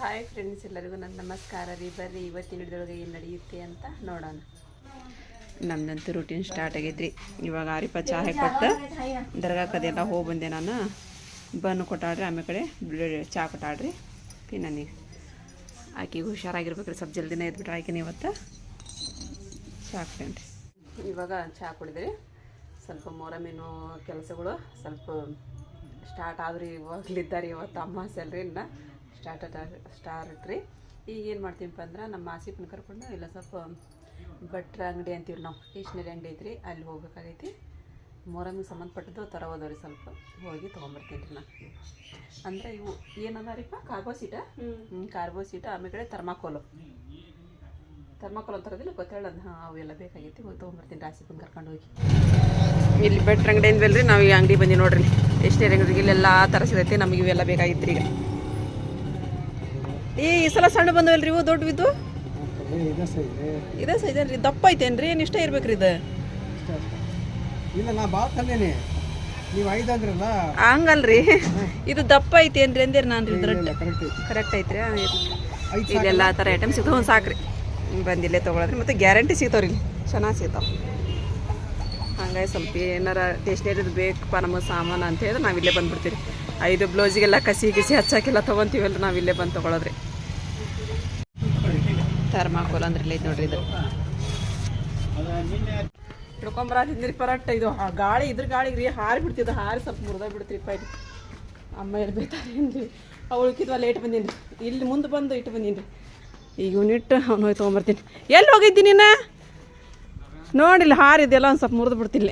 Hi friends ಎಲ್ಲರಿಗೂ ನನ್ನ ನಮಸ್ಕಾರ ರೀ. ಬರ್ರಿ, ಇವತ್ತಿನ ಹಿಡಿದೊಳಗೆ ಏನು ನಡೆಯುತ್ತೆ ಅಂತ ನೋಡೋಣ. ನಮ್ದಂತೂ ರೂಟೀನ್ ಸ್ಟಾರ್ಟ್ ಆಗೈತ್ರಿ ಇವಾಗ ಆರಿಪ ಚಹಾ ಕೊಟ್ಟು. ದರ್ಗಾಕದೆಲ್ಲ ಹೋಗಿ ಬಂದೆ ನಾನು. ಬನ್ನು ಕೊಟ್ಟಾಡ್ರಿ ಆಮೇಲೆ ಕಡೆ ಚಹಾ ಕೊಟ್ಟಾಡ್ರಿ ಪಿ ನನಗೆ ಆಕೆಗೆ ಹುಷಾರಾಗಿರ್ಬೇಕ್ರಿ, ಸ್ವಲ್ಪ ಜಲ್ದಿನೇ ಎದ್ಬಿಟ್ರೆ ಆಕೆನೇ ಇವತ್ತು ಚಹಾ ಕುಡೇನ್ರಿ ಇವಾಗ ಚಹಾ ಕುಡಿದ್ರಿ. ಸ್ವಲ್ಪ ಮೊರಮೇನು ಕೆಲಸಗಳು ಸ್ವಲ್ಪ ಸ್ಟಾರ್ಟ್ ಆದ್ರಿ, ಇವಾಗಲಿದ್ದಾರೆ ಇವತ್ತು ಅಮ್ಮ ಸಲ್ರಿ ಇನ್ನು. ಸ್ಟಾರ್ಟ್ ಸ್ಟಾರ್ಟ್ ರೀ ಈಗ ಏನು ಮಾಡ್ತೀವಪ್ಪ ಅಂದ್ರೆ ನಮ್ಮ ಮಾಸಿಪ್ನ ಕರ್ಕೊಂಡು ಇಲ್ಲ ಸ್ವಲ್ಪ ಭಟ್ರ ಅಂಗಡಿ ಅಂತೀವಿ ನಾವು ಸ್ಟೇಷ್ನರಿ ಅಂಗಡಿ ಐತ್ರಿ ಅಲ್ಲಿ ಹೋಗ್ಬೇಕಾಗೈತಿ. ಮೊರಮಿಗೆ ಸಂಬಂಧಪಟ್ಟದ್ದು ತರೋದವ್ರಿ ಸ್ವಲ್ಪ ಹೋಗಿ ತೊಗೊಂಬರ್ತೀನಿ ರೀ ನಾನು ಅಂದರೆ ಇವು ಏನದಾರಿಪ್ಪ ಕಾರ್ಬೋ ಸೀಟ ಹ್ಞೂ ಕಾರ್ಬೋ ಸೀಟ ಆಮೇಲೆ ಕಡೆ ಥರ್ಮಾಕೋಲು ಥರ್ಮಾಕೋಲ್ ಅಂತಾರದಿಲ್ಲ ಗೊತ್ತೇಳ ಹಾಂ ಅವೆಲ್ಲ ಬೇಕಾಗೈತಿ ಹೋಗಿ ತೊಗೊಂಬರ್ತೀನಿ ರಾಸಿಪನ್ ಕರ್ಕೊಂಡು ಹೋಗಿ. ಇಲ್ಲಿ ಬೆಟ್ರ ಅಂಗಡಿ ಅಂದ್ವಲ್ರಿ ನಾವು ಈ ಅಂಗಡಿ ಬಂದು ನೋಡ್ರಿ. ಸ್ಟೇಷ್ನರಿ ಅಂಗಡಿಗೆ ಇಲ್ಲೆಲ್ಲ ಥರ ಸಿಗೈತಿ ನಮಗೆ ಇವೆಲ್ಲ ಬೇಕಾಗಿತ್ತು ಈಗ ಈ ಸಲ ಸಣ್ಣ ಬಂದವಲ್ರಿ ಇವು? ದೊಡ್ಡವಿದ್ದು ಇದೇ ಸೈಜ್ ರೀ ದಪ್ಪ ಐತೇನ್ರಿ? ಏನು ಇಷ್ಟ ಇರ್ಬೇಕ್ರಿ ಇದು? ಇಲ್ಲ ನಾ ಭಾಳ ತಂದೇನಿ. ನೀವು ಐದು ಅಂದ್ರಲ್ಲ? ಹಂಗಲ್ರಿ. ಇದು ದಪ್ಪ ಐತೇನ್ರಿ ಅಂದಿರ್ ನಾನು ರೀ ಕರೆಕ್ಟ್ ಐತಿ. ಕರೆಕ್ಟ್ ಐತ್ರಿ ಇಲ್ಲೆಲ್ಲ ಆ ಥರ ಐಟಮ್ ಸಿಗ್ತಾವೆ ಒಂದು ಸಾಕ್ರಿ. ಬಂದಿಲ್ಲೇ ತೊಗೊಳದ್ರಿ. ಮತ್ತು ಗ್ಯಾರಂಟಿ ಸಿಗ್ತಾವ್ರಿ ಇಲ್ಲಿ. ಚೆನ್ನಾಗಿ ಸಿಗ್ತಾವೆ. ಹಂಗಾಗಿ ಸ್ವಲ್ಪ ಏನಾರ ಟೇಸ್ಟೇರಿದು ಬೇಕಪ್ಪ ನಮಗೆ ಸಾಮಾನು ಅಂತ ಹೇಳಿದ್ರೆ ನಾವಿಲ್ಲೇ ಇಲ್ಲೇ ಬಂದ್ಬಿಡ್ತೀವಿ ಐದು ಬ್ಲೌಸಿಗೆಲ್ಲ ಕಸಿ ಗಿಸಿ ಹಚ್ಚಾಕೆಲ್ಲ ತೊಗೊತೀವಲ್ಲ ನಾವು ಇಲ್ಲೇ ಬಂದು ತೊಗೊಳೋದ್ರಿ. ಅಂದ್ರೆ ಇಲ್ಲೈತೆ ನೋಡ್ರಿ ಇದು. ತಿಂದ್ರಿ ಪರಟ್ಟ ಇದು. ಗಾಳಿ ಇದ್ರ ಗಾಳಿಗೆ ರೀ ಹಾರಿ ಬಿಡ್ತಿದ್ದು ಹಾರಿ ಸ್ವಲ್ಪ ಮುರಿದ ಬಿಡ್ತೀರಿಪ್ಪ ಇದು ಅಮ್ಮ ಏನ್ರಿ ಅವಳು ಉಳ್ಕಿದ್ವ ಲೇಟ್ ಬಂದೀನಿ ಇಲ್ಲಿ ಮುಂದೆ ಬಂದು ಇಟ್ಟು ಬಂದೀನಿ ರೀ ಈಗ ಇವ್ನಿಟ್ಟು ಅವ್ನು ಹೋಗಿ ತೊಗೊಂಬರ್ತೀನಿ. ಎಲ್ಲಿ ಹೋಗಿದ್ದಿ ನೀನು? ನೋಡಿಲ್ಲ, ಹಾರಿದೆಲ್ಲ ಒಂದು ಸ್ವಲ್ಪ ಮುರ್ದು ಬಿಡ್ತಿಲ್ಲ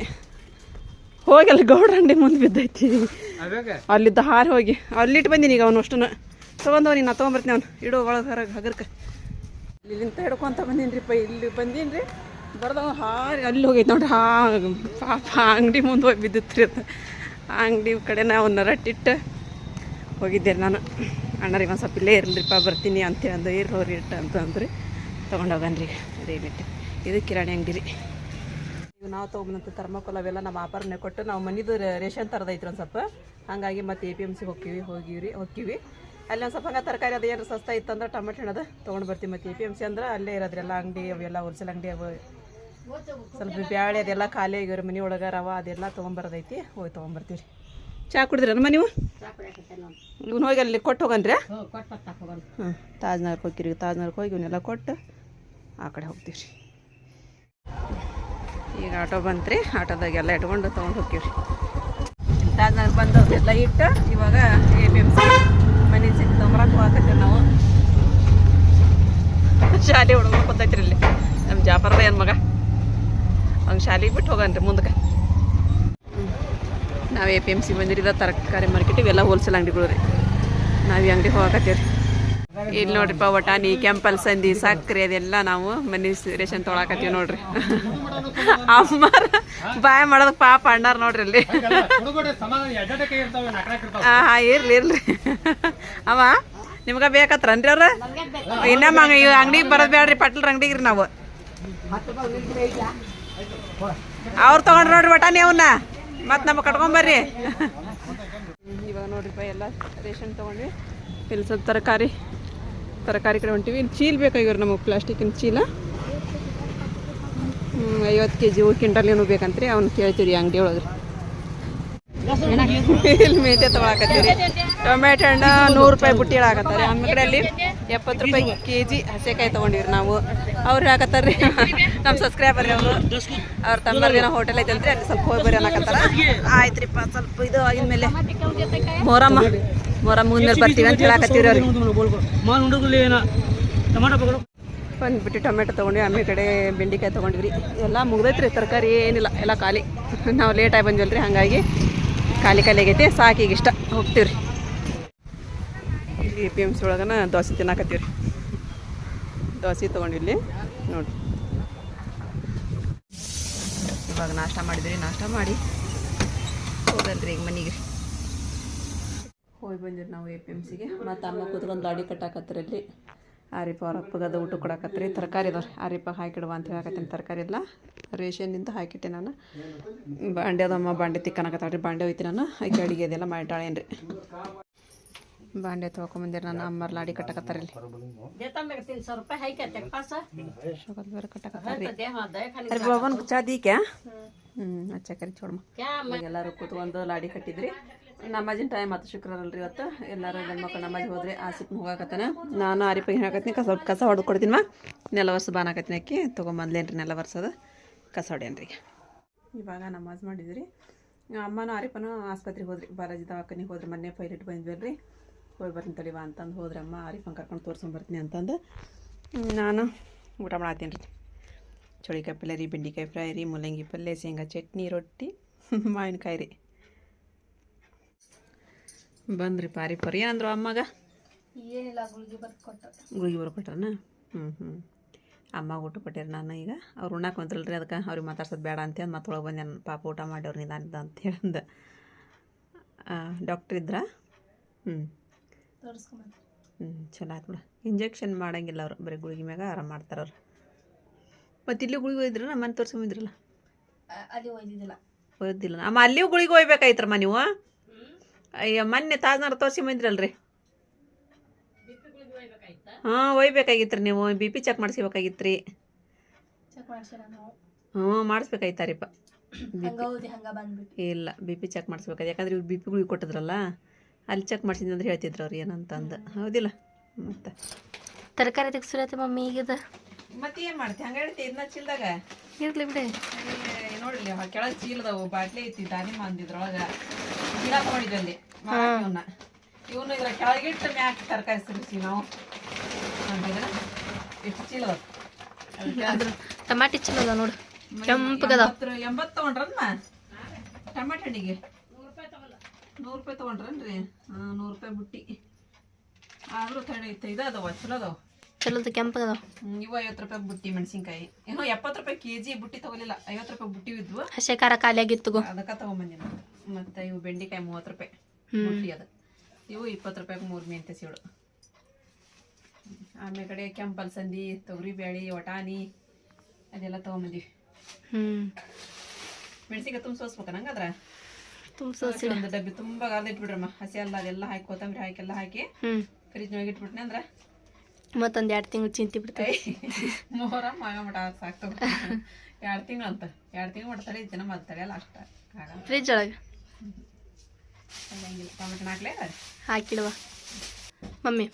ಹೋಗಿ ಅಲ್ಲಿ ಗೌಡ್ರ ಅಂಗಡಿ ಮುಂದೆ ಬಿದ್ದೈತಿ. ಅಲ್ಲಿದ್ದ ಹಾರಿ ಹೋಗಿ. ಅಲ್ಲಿಟ್ಟು ಬಂದೀನಿ ಈಗ ಅವನು ಅಷ್ಟನ್ನು ತೊಗೊಂಡವ ನೀನು ತಗೊಂಬರ್ತೀನಿ ಅವ್ನು. ಇಡೋ ಒಳಗೆ ಹಗರ್ಕ. ಇಲ್ಲಿಂದ ಹಿಡ್ಕೊಂತ ಬಂದೀನಿ ರೀ ಇಲ್ಲಿ ಬಂದೀನಿ ರೀ ಬರ್ದವ ಹಾರಿ, ಅಲ್ಲಿ ಹೋಗೈತೆ ನೋಡ್ರಿ. ಹಾ, ಪಾಪ, ಅಂಗಡಿ ಮುಂದೆ ಹೋಗಿ ಬಿದ್ದಿತ್ತು ರೀ ಅದು. ಆ ಅಂಗಡಿ ಕಡೆನ ಅವನ್ನ ರಟ್ಟಿಟ್ಟು ಹೋಗಿದ್ದೆ ನಾನು. ಅಣ್ಣರಿ ಒಂದು ಸ್ವಲ್ಪ ಇಲ್ಲೇ ಇರಲಿಪ್ಪ ಬರ್ತೀನಿ ಅಂತೇಳಿ ಇರ್ ಹೋರಿ ಇಟ್ಟು ಅಂತ ಅಂದ್ರಿ. ತೊಗೊಂಡೋಗನ್ರಿ ಅದೇನಿಟ್ಟು ಇದು ಕಿರಾಣಿ ಅಂಗಡಿ ರೀ. ನಾವು ತೊಗೊಂಬಂತ ಥರ್ಮಾಕೋಲ್ ಅವೆಲ್ಲ ನಮ್ಮ ಆಪರನ್ನೇ ಕೊಟ್ಟು ನಾವು ಮನಿದು ರೇಷನ್ ತರದೈತ್ರಿ ಒಂದು ಸ್ವಲ್ಪ. ಹಾಗಾಗಿ ಮತ್ತೆ ಎ ಪಿ ಎಂ ಸಿಗೆ ಹೋಗ್ತೀವಿ ರೀ ಹೋಗ್ತೀವಿ. ಅಲ್ಲಿ ಒಂದು ಸ್ವಲ್ಪ ಹಂಗೆ ತರಕಾರಿ ಅದು ಏನು ಸಸ್ತ ಇತ್ತಂದ್ರೆ ಟೊಮೆಟೊ ಹಣ್ಣದು ತೊಗೊಂಡು ಬರ್ತೀವಿ ಮತ್ತು ಎ ಪಿ ಎಂ ಸಿ ಅಂದ್ರೆ ಅಲ್ಲೇ ಇರೋದ್ರಿ ಎಲ್ಲ ಅಂಗಡಿ ಅವೆಲ್ಲ ಹೋಲ್ಸೇಲ್ ಅಂಗಡಿ ಅವು. ಸ್ವಲ್ಪ ಬ್ಯಾಳೆ ಅದೆಲ್ಲ ಖಾಲಿ ಆಗಿವ್ರಿ ಮನೆ ಒಳಗೆ ರವ ಅದೆಲ್ಲ ತೊಗೊಂಬರೋದೈತಿ ಹೋಗಿ ತೊಗೊಂಬರ್ತೀವಿ ಚಾ ಕುಡಿದ್ರಮ್ಮ ನೀವು? ಇವ್ನು ಹೋಗಿ ಅಲ್ಲಿ ಕೊಟ್ಟು ಹೋಗನ್ರಿ ಹ್ಞೂ ತಾಜ್ನಗರ್ಗೆ ಹೋಗಿರಿ ತಾಜ್ನಗರ್ಗೆ ಹೋಗಿ ಇವನ್ನೆಲ್ಲ ಕೊಟ್ಟು ಆ ಕಡೆ ಹೋಗ್ತೀವಿ ರೀ ಈಗ ಆಟೋ ಬಂತ್ರಿ ಆಟೋದಾಗೆಲ್ಲ ಇಟ್ಕೊಂಡು ತೊಗೊಂಡು ಹೋಗ್ತೀವಿ ರೀ ತಾಜ್ನಗರ್ ಬಂದು ಎಲ್ಲ ಇಟ್ಟು ಇವಾಗ ಎ ಪಿ ಎಂ ಸಿ ಮನೆ ಸಿಟ್ಟು ತೊಗೊಂಬರಕ್ಕೆ ಹೋಗಕತ್ತೀವಿ ನಾವು. ಶಾಲೆ ಹುಡುಗ ಕೂತೈತ್ರಿ ಇಲ್ಲಿ. ನಮ್ಮ ಜಾಪರದ ಏನು ಮಗ? ಅವ್ನು ಶಾಲೆಗೆ ಬಿಟ್ಟು ಹೋಗನ್ರಿ ಮುಂದಕ್ಕೆ. ನಾವು ಎ ಪಿ ಎಂ ಸಿ ಬಂದಿರಿದ ತರಕಾರಿ ಮಾರ್ಕೆಟ್ ಇವೆಲ್ಲ ಹೋಲ್ಸೇಲ್ ಅಂಗಡಿಗಳು ರೀ. ನಾವು ಈ ಅಂಗಡಿಗೆ ಹೋಗಕತ್ತೀವಿ ರೀ ಇಲ್ಲಿ ನೋಡ್ರಿಪ್ಪ ವಟಾಣಿ ಕೆಂಪಲ್ ಸಂದಿ ಸಕ್ಕರೆ ಅದೆಲ್ಲ ನಾವು ಮನೆ ರೇಷನ್ ತೊಗೊಳಕತ್ತೀವಿ ನೋಡ್ರಿ. ಅಮ್ಮ ಬಾಯ ಮಾಡೋದಕ್ಕೆ ಪಾಪ ಅಣ್ಣಾರ ನೋಡ್ರಿ ಇಲ್ಲಿ. ಹಾಂ ಹಾಂ, ಇರ್ಲಿ ಇರ್ಲಿ. ಅವ, ನಿಮ್ಗೆ ಬೇಕತ್ರನ್ರಿ ಅವ್ರ? ಇನ್ನಮ್ಮ ಅಂಗಡಿಗೆ ಬರೋದು ಬೇಡ್ರಿ, ಪಟ್ಲ ಅಂಗಡಿಗೆ ರೀ ನಾವು. ಅವ್ರು ತೊಗೊಂಡ್ರಿ ನೋಡ್ರಿ ವಟಾಣಿ ಅವನ್ನ ಮತ್ತೆ ನಮ್ಮ ಕಟ್ಕೊಂಬರ್ರಿ ಇವಾಗ ನೋಡ್ರಿಪ್ಪ, ಎಲ್ಲ ರೇಷನ್ ತೊಗೊಂಡ್ವಿ. ಇಲ್ಲಿ ತರಕಾರಿ. ತರಕಾರಿ ಕಡೆ ಹೊಂಟಿವಿ ಇಲ್ಲಿ ಚೀಲ ಬೇಕಾಗಿವ್ರಿ ನಮಗೆ ಪ್ಲಾಸ್ಟಿಕ್ಕಿನ ಚೀಲ? ಐವತ್ತು ಕೆ ಜಿ ಕ್ವಿಂಟಲ್ ಏನು ಬೇಕಂತ್ರಿ, ಅವ್ನು ಕೇಳ್ತೀವಿ ರೀ ಅಂಗಡಿ ಒಳಗೆ ಇಲ್ಲಿ ಮೇತೆ ತೊಗೊಳಕತ್ತೀವಿ ಟೊಮೆಟೊ ಹಣ್ಣು ನೂರು ರೂಪಾಯಿ ಬುಟ್ಟಿ ಹೇಳಾಕತ್ತಾರೆ ನಮ್ಮ ಕಡೆ ಅಲ್ಲಿ ಎಪ್ಪತ್ತು ರೂಪಾಯಿ ಕೆ ಜಿ ಹಸೆಕಾಯಿ ತೊಗೊಂಡಿವ್ರಿ ನಾವು. ಅವ್ರು ಹೇಳಕತ್ತಾರ ರೀ ನಮ್ಮ ಸಬ್ಸ್ಕ್ರೈಬರ್ ಅವರು ಅವ್ರ ಏನೋ ಹೋಟೆಲ್ ಐತಲ್ರಿ ಅಲ್ಲಿ ಸ್ವಲ್ಪ ಹೋಗಿ ಬರ್ರಿ ಅನ್ನಕತ್ತಾರ. ಆಯ್ತು ರೀಪ್ಪ ಸ್ವಲ್ಪ ಇದು ಆಗಿದ ಮೇಲೆ ಮೊರಮ್ಮ. ಮೊರಮ್ಮ ಮುಂದ್ಮೇಲೆ ಬರ್ತೀವಿ ಅಂತ ಹೇಳಕತ್ತೀವಿ ಅವ್ರಿಗೆ. ಬಂದ್ಬಿಟ್ಟು ಟೊಮೆಟೊ ತೊಗೊಂಡ್ವಿ ಆಮೇಲೆ ಕಡೆ ಬೆಂಡೆಕಾಯಿ ತೊಗೊಂಡ್ವಿ ಎಲ್ಲ ಮುಗ್ದೈತ್ರಿ ತರಕಾರಿ ಏನಿಲ್ಲ, ಎಲ್ಲ ಖಾಲಿ. ನಾವು ಲೇಟಾಗಿ ರೀ ಹಾಗಾಗಿ ಖಾಲಿ ಖಾಲಿ ಆಗೈತಿ ಈಗ ಇಷ್ಟ. ಹೋಗ್ತೀವಿ ರೀ ಎ ಪಿ ಎಂ ಸಿ ಒಳಗನ ದೋಸೆ ತಿನ್ನಾಕತ್ತೀವಿ ರೀ ದೋಸೆ ತೊಗೊಂಡ್ವಿ ಇಲ್ಲಿ, ನೋಡಿರಿ. ಇವಾಗ ನಾಷ್ಟ ಮಾಡಿದ್ರಿ, ನಾಷ್ಟ ಮಾಡಿ ಹೋಗಲ್ರಿ ಈಗ ಮನೆಗೆ. ಹೋಗಿ ಬಂದಿರಿ ನಾವು ಎ ಪಿ ಎಂ ಸಿಗೆ. ಮತ್ತು ಅಮ್ಮ ಕೂತ್ಕೊಂಡು ಲಾಡಿ ಕಟ್ಟಾಕತ್ರಿ ಇಲ್ಲಿ. ಆರಿಪ ಅವ್ರ ಅಪ್ಪಗದ ಊಟ ಕೊಡಾಕತ್ರಿ ತರಕಾರಿ ಅದಾವ್ರಿ. ಆರಿಪ ಹಾಕಿಡುವ ಅಂತ ಹೇಳಕತ್ತೀನಿ. ತರಕಾರಿ ಎಲ್ಲ ರೇಷನ್ನಿಂದ ಹಾಕಿಟ್ಟೆ ನಾನು. ಬಾಂಡೆ ಅಮ್ಮ. ಬಾಂಡೆ ತಿಕ್ಕನಕತ್ತಾಳ್ರಿ. ಬಾಂಡೆ ಹೋಯ್ತಿ ನಾನು. ಆಕೆ ಅಡಿಗೆ ಅದೆಲ್ಲ ಮಾಡಿಟ್ಟಾಳೇನು ರೀ ಬಾಂಡೆ ತೊಗೊಂಬಂದಿರಿ ನಾನು. ಅಮ್ಮರ್ ಲಾಡಿ ಕಟ್ಟಕತ್ತಾರ ಇಲ್ಲಿ. ಬೇರೆ ಬಾಬನ್ ಕ್ಯಾ? ಹ್ಞೂ ಅಚ್ಚಕರಿ ಚೋಡಮ್ಮ ಎಲ್ಲರೂ ಕೂತ್ಕೊಂಡು ಲಾಡಿ ಕಟ್ಟಿದ್ರಿ. ನಮಾಜಿನ ಟೈಮ್ ಆಯ್ತು ಶುಕ್ರವಾರ ಅಲ್ರಿ ಇವತ್ತು. ಎಲ್ಲರೂ ಗಂಡು ಮಕ್ಕಳು ನಮಾಜ್ ಹೋದ್ರೆ ಆಸಿಪ್ ಹೋಗಾಕತ್ತಾನ ನಾನು ಆರಿಪಿಗೆ ಹಾಕತ್ತೀನಿ ಕಸ ಕಸ ಹೊಡೆದು ಕೊಡ್ತೀನಿ ಮಾ ನೆಲ ವರ್ಷ ಬಾನ್ ಅಕ್ಕಿ. ಅಕ್ಕಿ ತೊಗೊಂಬಂದ್ಲೇನ್ರಿ ನೆಲ ವರ್ಷದ ಕಸ ಹೊಡ್ಯನ್ರಿ ಇವಾಗ ನಮಾಜ್ ಮಾಡಿದ್ರಿ. ಅಮ್ಮನೂ ಆರಿಪನು ಆಸ್ಪತ್ರೆಗೆ ಹೋದ್ರಿ. ಬಾಲಾಜಿ ದವಾಖಾನಿಗೆ ಹೋದ್ರೆ. ಮೊನ್ನೆ ಪೈಲಟ್ ಬಂದ್ವಲ್ರಿ. ಹೋಗಿ ಬರ್ತೀನಿ ತಡಿವಾ ಅಂತಂದು ಹೋದ್ರೆ ಅಮ್ಮ. ಆರಿಫನ್ ಕರ್ಕೊಂಡು ತೋರ್ಸ್ಕೊಂಬರ್ತೀನಿ ಅಂತಂದು. ನಾನು ಊಟ ಮಾಡತ್ತೀನಿ ರೀ. ಚೋಳಿಕಾಯಿ ಪಲ್ಯ ರೀ, ಬೆಂಡಿಕಾಯಿ ಫ್ರೈ ರೀ, ಮೂಲಂಗಿ ಪಲ್ಯ, ಶೇಂಗಾ ಚಟ್ನಿ, ರೊಟ್ಟಿ, ಮಾವಿನಕಾಯಿ ರೀ. ಬಂದ್ರಿ ಪಾರಿ ಪರಿ ಏನಂದ್ರು ಅಮ್ಮಗ? ಏನಿಲ್ಲ ಗುಳಿಗೆ ಬರ್ದು ಕೊಟ್ಟು ಗುಳಿಗೆ ಬರ್ಕೊಟ್ರನ ಹ್ಞೂ ಹ್ಞೂ ಅಮ್ಮ ಊಟ ಕೊಟ್ಟಿರಿ ನಾನು ಈಗ. ಅವ್ರು ಉಣ್ಣಕ್ಕೆ ಬಂದ್ರಲ್ರಿ ಅದಕ್ಕೆ. ಅವ್ರಿಗೆ ಮಾತಾಡ್ಸೋದು ಬೇಡ ಅಂತೇಳಿ ಮತ್ತೆ ಒಳಗೆ ಬಂದೆ ಪಾಪ ಊಟ ಮಾಡ್ಯವ್ರು ನಿಧಾನದ ಅಂತ ಹೇಳಿದ. ಡಾಕ್ಟ್ರ್ ಇದ್ರಾ? ಹ್ಞೂ ಹ್ಞೂ ಚಲೋ ಆಯ್ತು ಬಿಡ. ಇಂಜೆಕ್ಷನ್ ಮಾಡಂಗಿಲ್ಲ ಅವ್ರು. ಬರೀ ಗುಳಿಗೆ ಮ್ಯಾಗ ಆರಾಮ ಮಾಡ್ತಾರೆ ಅವ್ರು. ಮತ್ತು ಇಲ್ಲಿ ಗುಳಿಗೆ ಒಯ್ದ್ರಲ್ಲ ಮನೆ ತೋರ್ಸ್ಕೊಂಬಿದ್ರಲ್ಲ? ಅಲ್ಲಿ ಒಯ್ದಿದ್ದಿಲ್ಲ. ಓದಿಲ್ಲ ಅಮ್ಮ ಅಲ್ಲಿಯೂ ಗುಳಿಗೆ ಒಯ್ಬೇಕಾಯ್ತ್ರಮ್ಮ ನೀವು? ಅಯ್ಯ ಮೊನ್ನೆ ತಾಜ್ನಾರ ತೋರಿಸಿ ಬಂದ್ರಲ್ರಿ. ಹಾಂ ಒಯ್ಬೇಕಾಗಿತ್ತು ನೀವು. ಬಿ ಪಿ ಚೆಕ್ ಮಾಡಿಸ್ಬೇಕಾಗಿತ್ತು ರೀ ಹ್ಞೂ ಮಾಡಿಸ್ಬೇಕಾಯ್ತಾರಿಪ್ಪ. ಇಲ್ಲ ಬಿ ಪಿ ಚೆಕ್ ಮಾಡಿಸ್ಬೇಕಾಯ್ತು. ಯಾಕಂದ್ರೆ ಇವ್ರು ಬಿ ಪಿ ಗುಳಿಗೆ ಕೊಟ್ಟಿದ್ರಲ್ಲ ಅಲ್ಲಿ ಚೆಕ್ ಮಾಡಿಸಿದ್ನಿ ಅಂದ್ರೆ ಹೇಳ್ತಿದ್ರು ಅವ್ರು ಏನಂತಂದು. ಹೌದಿಲ್ಲ? ಮತ್ತೆ? ತರಕಾರಿ ತೆಗ್ಸಿರತ್ತೆ ಮಮ್ಮಿ ಈಗದ. ಮತ್ತೆ ಏನು ಮಾಡ್ತಿ? ಹಂಗ ಹೇಳ್ತಿ ಇದನ್ನ ಚೀಲ್ದಾಗ? ಇರ್ಲಿ ಬಿಡಿ. ನೋಡ್ರಿ ಕೆಳಗೆ ಚೀಲದವು ಬಾಟ್ಲಿ ಐತಿ ದಾನಿ ಅಂದಿದ್ರೊಳಗೆ. ಗಿಡ ತಗೊಂಡಿದ್ದಲ್ಲಿ ಇವನ್ನ ಇವನು ಇದ್ರ ಕೆಳಗಿಟ್ಟು ಮ್ಯಾಕ್ ತರಕಾರಿ ಸಿಗಿಸಿ ನಾವು. ಅಂತಿದ್ರೆ ಎಷ್ಟು ಚೀಲ ಅದ್ರ ಟಮಾಟಿ ಚಲೋ ಅದ ನೋಡು. ಕೆಂಪಗದ ಎಂಬತ್ತು- ತಗೊಂಡ್ರನ್ನ ಟಮಾಟ ಹಣ್ಣಿಗೆ ನೂರು ರೂಪಾಯಿ ತಗೊಂಡ್ರನ್ರಿ? ಹಾಂ ನೂರು ರೂಪಾಯಿ ಬುಟ್ಟಿ. ಆದರೂ ತಡಿ ಇದು ಅದಾವ ಚಲೋ ಅದಾವ. ಚಲೋದ ಕೆಂಪು ಹ್ಮ್, ಇವು ಐವತ್ತು ರೂಪಾಯಿ ಬುಟ್ಟಿ ಮೆಣಸಿನಕಾಯಿ. ಏನೋ ಎಪ್ಪತ್ತು ರೂಪಾಯಿ ಕೆ ಜಿ ಬುಟ್ಟಿ ತಗೊಲಿಲ್ಲ ಐವತ್ತು ರೂಪಾಯಿ ಬುಟ್ಟಿ ಇದ್ವು. ಹಸೆ ಖಾರ ಖಾಲಿ ಆಗಿತ್ತು ಗೋ. ಅದಕ್ಕೆ ತಗೊಂಬಂದಿ ನಾನು. ಮತ್ತು ಇವು ಬೆಂಡೆಕಾಯಿ ಮೂವತ್ತು ರೂಪಾಯಿ. ಬುಟ್ಟಿ ಅದು. ಇವು ಇಪ್ಪತ್ತು ರೂಪಾಯಿಗೆ ಮೂರು ಮೆಂತೆ ಸೀಳು ಆಮೇಲೆ ಕಡೆ ಕೆಂಪು ಅಲಸಂದಿ ತೊಗರಿ ಬೇಳೆ ವಟಾಣಿ ಅದೆಲ್ಲ ತೊಗೊಂಬಂದಿವಿ. ಹ್ಮ್. ಮೆಣಸಿನ್ಕಾಯಿ ತುಂಬ ಸೋಸ್ಬೇಕ ನಂಗದ್ರ ತುಂಬ ಒಂದು ಡಬ್ಬಿ ತುಂಬ ಗಾರ್ದ ಇಟ್ಬಿಡ್ರಮ್ಮ. ಹಸಿ ಅಲ್ಲ ಅದೆಲ್ಲ ಹಾಕಿ ಕೊತ್ತಂಬರಿ ಹಾಕಿ ಎಲ್ಲ ಹಾಕಿ ಫ್ರಿಜ್ನೊಳಗೆ ಇಟ್ಬಿಟ್ನೆ ಅಂದ್ರೆ ಮತ್ತೊಂದ್ ಎರಡು ತಿಂಗಳು ಚಿಂತಿ ಬಿಡ್ತೇವೆ ಮೊಹರ ಮಾಗ ಮಟ ಸಾಕ್ತು ಎರಡು ತಿಂಗಳು ಅಂತ. ಎರಡು ತಿಂಗಳು ಮಟ್ಟ ತಡಿ ದಿನ ಮತ್ತೆ ತಡೆಯಲ್ಲ ಅಷ್ಟ. ಆಗಲ್ಲ ಫ್ರಿಜ್ ಒಳಗೆ. ಹಂಗಿಲ್ಲ. ಟೊಮೆಟೊ ಹಾಕ್ಲೇ ಹಾಕಿಡುವ. ಮಮ್ಮಿ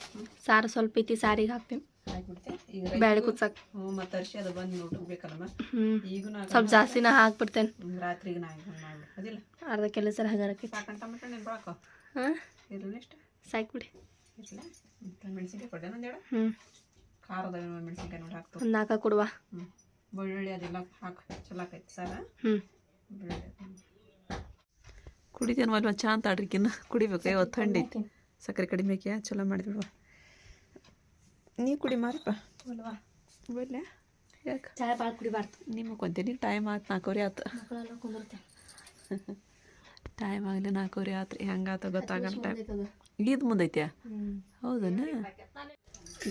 ಸಾರು ಸ್ವಲ್ಪ ಐತಿ ಸಾರಿಗೆ ಹಾಕ್ತೀನಿ. ಹಾಕ್ಬಿಡ್ತೆ. ಈಗ ಬ್ಯಾಳೆ ಕುದ್ಸಕ್. ಹ್ಞೂ ಮತ್ತು ಅರ್ಶಿ ಅದು ಬಂದು ನೋಡ್ಬೇಕಲ್ಲಮ್ಮ ಹ್ಮ್. ಈಗ ನಾ ಸ್ವಲ್ಪ ಜಾಸ್ತಿನ ಹಾಕ್ಬಿಡ್ತೇನೆ. ರಾತ್ರಿಗೆ ನಾ ಈಗ ಮಾಡ್ಬಿಡು ಅದಿಲ್ಲ? ಅರ್ಧ ಕೆಲಸ ಹಗರಕ್ಕೆ ಸಾಕಂತ ಟೊಮೆಟೊ ಮೆಣಸಿನ್ಕಾಯಿ ಕೊಡ್ದೆ ಒಂದೆರಡು ಹ್ಞೂ ಖಾರದ ಮೆಣಸಿನ್ಕಾಯಿ ನೋಡಿ ಹಾಕ್ತು. ಒಂದು ನಾಲ್ಕ ಕೊಡುವ. ಹ್ಞೂ ಬೆಳ್ಳುಳ್ಳಿ ಅದೆಲ್ಲ ಹಾಕು. ಚಲೋ ಆಕೈತಿ ಸರ. ಹ್ಞೂ ಕುಡಿತೇನೆ ಅಲ್ವಾ ಚಾ ಅಂತ ಆಡ್ರಿಕಿನ್ನ ಕುಡಿಬೇಕು ಇವತ್ತು ಥಂಡಿ ಸಕ್ಕರೆ ಕಡಿಮೆ ಹಾಕ್ಯಾ ಚಲೋ ಮಾಡಿದ್ಬಿಡುವ ನೀ ಕುಡಿ ಮಾರಪ್ಪ. ಅಲ್ವಾ? ಬಲ್ಲ ಯಾಕೆ? ಭಾಳ ಕುಡಿಬಾರ್ದು. ನಿಮಗೆ ಕೊಂತೀನಿ ಟೈಮ್ ಆಯ್ತು ನಾಲ್ಕೂವರೆ ಆತು. ಮಕ್ಕಳೆಲ್ಲ ಟೈಮ್ ಆಗಲಿ ನಾಲ್ಕೂವರೆ ಆತು ರೀ ಹೆಂಗಾತ ಗೊತ್ತಾಗಲ್ಲ ಟೈಮ್. ಈದ್ ಮುಂದೈತೆ. ಹೌದನ?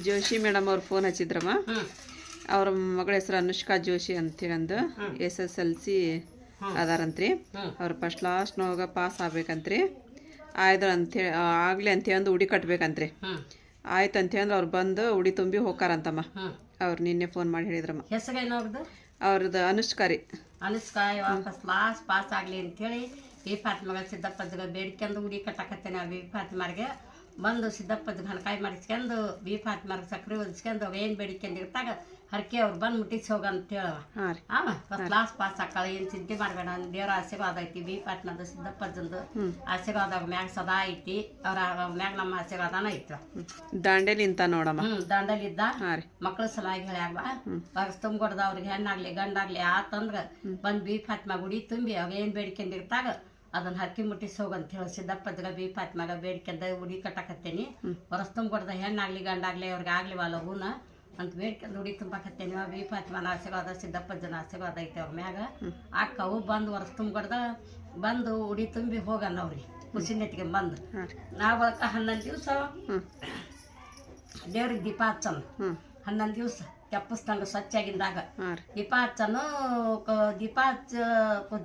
ಜೋಶಿ ಮೇಡಮ್ ಅವ್ರು ಫೋನ್ ಹಚ್ಚಿದ್ರಮ್ಮ? ಅವ್ರ ಮಗಳ ಹೆಸರು ಅನುಷ್ಕಾ ಜೋಶಿ ಅಂತೇಳಂದು. ಎಸ್ ಎಸ್ ಎಲ್ ಸಿ ಅದಾರಂತ್ರಿ. ಅವ್ರು ಫಸ್ಟ್ ಲಾಸ್ಟ್ನೊಳಗೆ ಪಾಸ್ ಆಗ್ಬೇಕಂತ್ರಿ. ಆಯ್ತು ಅಂತೇಳಿ ಆಗಲಿ ಅಂತೇಳಿ ಉಡಿ ಕಟ್ಬೇಕಂತ್ರಿ. ಆಯ್ತು ಅಂತೇಳಿ ಅವ್ರು ಬಂದು ಉಡಿ ತುಂಬಿ ಹೋಗಾರಂತಮ್ಮ ಅವ್ರು ನಿನ್ನೆ ಫೋನ್ ಮಾಡಿ ಹೇಳಿದ್ರಮ್ಮ. ಹೆಸರೇನು ಅವ್ರದ್ದು ಅನುಷ್ಕಾರಿ ಅನುಷ್ಕಾ ರೀ. ಅನುಷ್ಕಾಯ್ ವಾಪಸ್ ಲಾಸ್ಟ್ ಪಾಸ್ ಆಗಲಿ ಅಂತೇಳಿ ಬಿ ಫಾತ್ಮಗ ಸಿದ್ದಪ್ಪಜ್ಗ ಬೇಡ್ಕೊಂಡು ಉಡಿ ಕಟ್ಟಕತ್ತೇನೆ ಆ ಬಿ ಫಾತ್ಮಾರ್ಗೆ ಬಂದು ಸಿದ್ದಪ್ಪಜ್ಗ ಹಣಕಾಯಿ ಮಾಡಿಸ್ಕೊಂಡು ಬಿ ಫಾತ್ಮಾರ್ಗೆ ಸಕ್ರೆ ಹೊದಿಸ್ಕೊಂಡು ಅವ ಏನು ಬೇಡಿಕೊಂಡಿರ್ತಾಗ ಹರಕೆ ಅವ್ರು ಬಂದು ಮುಟ್ಟಿಸಿ ಹೋಗ ಅಂತ ಹೇಳವ ಆಮ ಲಾಸ್ಟ್ ಪಾಸ್ ಆಕಳ ಏನು ಚಿಂತೆ ಮಾಡಬೇಡ ದೇವ್ರ ಆಶೀರ್ವಾದ ಐತಿ ಬಿ ಪಾಟ್ನದು ಸಿದ್ದಪ್ಪಜ್ಜಂದು ಆಶೀರ್ವಾದ ಅವ್ರ ಮ್ಯಾಗ ಸದಾ ಐತಿ ಅವ್ರ ಮ್ಯಾಗ ನಮ್ಮ ಆಶೀರ್ವಾದನ ಐತಿ. ದಾಂಡೇಲಿ ಇಂತ ನೋಡಮ್ಮ. ಹ್ಞೂ ದಾಂಡೇಲಿ ಇದ್ದ ರೀ. ಸಲಾಗಿ ಹೇಳ್ಯಾವ ಬಸ್ ತುಂಬಿಕೊಡ್ದ ಅವ್ರಿಗೆ ಹೆಣ್ಣಾಗ್ಲಿ ಗಂಡಾಗ್ಲಿ ಆತಂದ್ರ ಬಂದು ಬಿ ಫಾತ್ಮ ಗುಡಿ ತುಂಬಿ ಅವ ಏನ್ ಬೇಡ್ಕೊಂಡಿರ್ತಾಗ ಅದನ್ನ ಹಕ್ಕಿ ಮುಟ್ಟಿಸಿ ಹೋಗಂತ ಹೇಳಿ ಸಿದ್ದಪ್ಪದ್ಗ ಬಿ ಫಾತ್ಮಗ ಬೇಡ್ಕೊಂಡ ಉಡಿ ಕಟ್ಟಕತ್ತೇನಿ. ಹೊರಸ್ ತುಂಬಿಕೊಡ್ದ ಹೆಣ್ಣಾಗ್ಲಿ ಗಂಡಾಗ್ಲಿ ಅವ್ರಿಗೆ ವಾಲ ಹೂನ ಅಂತ ಬೇಡ್ಕೊಂಡು ಉಡಿ ತುಂಬಾಕತ್ತೇನಿ. ಬಿ ಫಾತ್ಮನ ಆಶೀರ್ವಾದ ಸಿದ್ದಪ್ಪಜ್ಜನ ಆಶೀರ್ವಾದ ಐತೆ ಅವ್ರ ಮ್ಯಾಗ. ಅಕ್ಕವು ಬಂದು ಹೊರಸ್ ತುಂಬಿಕೊಡ್ದ ಬಂದು ಉಡಿ ತುಂಬಿ ಹೋಗನ್ನ ಅವ್ರಿ ಖುಷಿನೆತ್ಗೆ ಬಂದು. ನಾ ಬಳಕ ಹನ್ನೊಂದು ದಿವಸ ದೇವ್ರಿಗೆ ದೀಪ ಹಚ್ಚನ್. ಹನ್ನೊಂದು ದಿವಸ ಕೆಪ್ಪಸ್ತಂಗ ಸ್ವಚ್ಛಾಗಿದ್ದಾಗ ಹಾಂ ರೀ. ದೀಪ ಹಚ್ಚನು ಕ- ದೀಪ ಹಚ್ಚ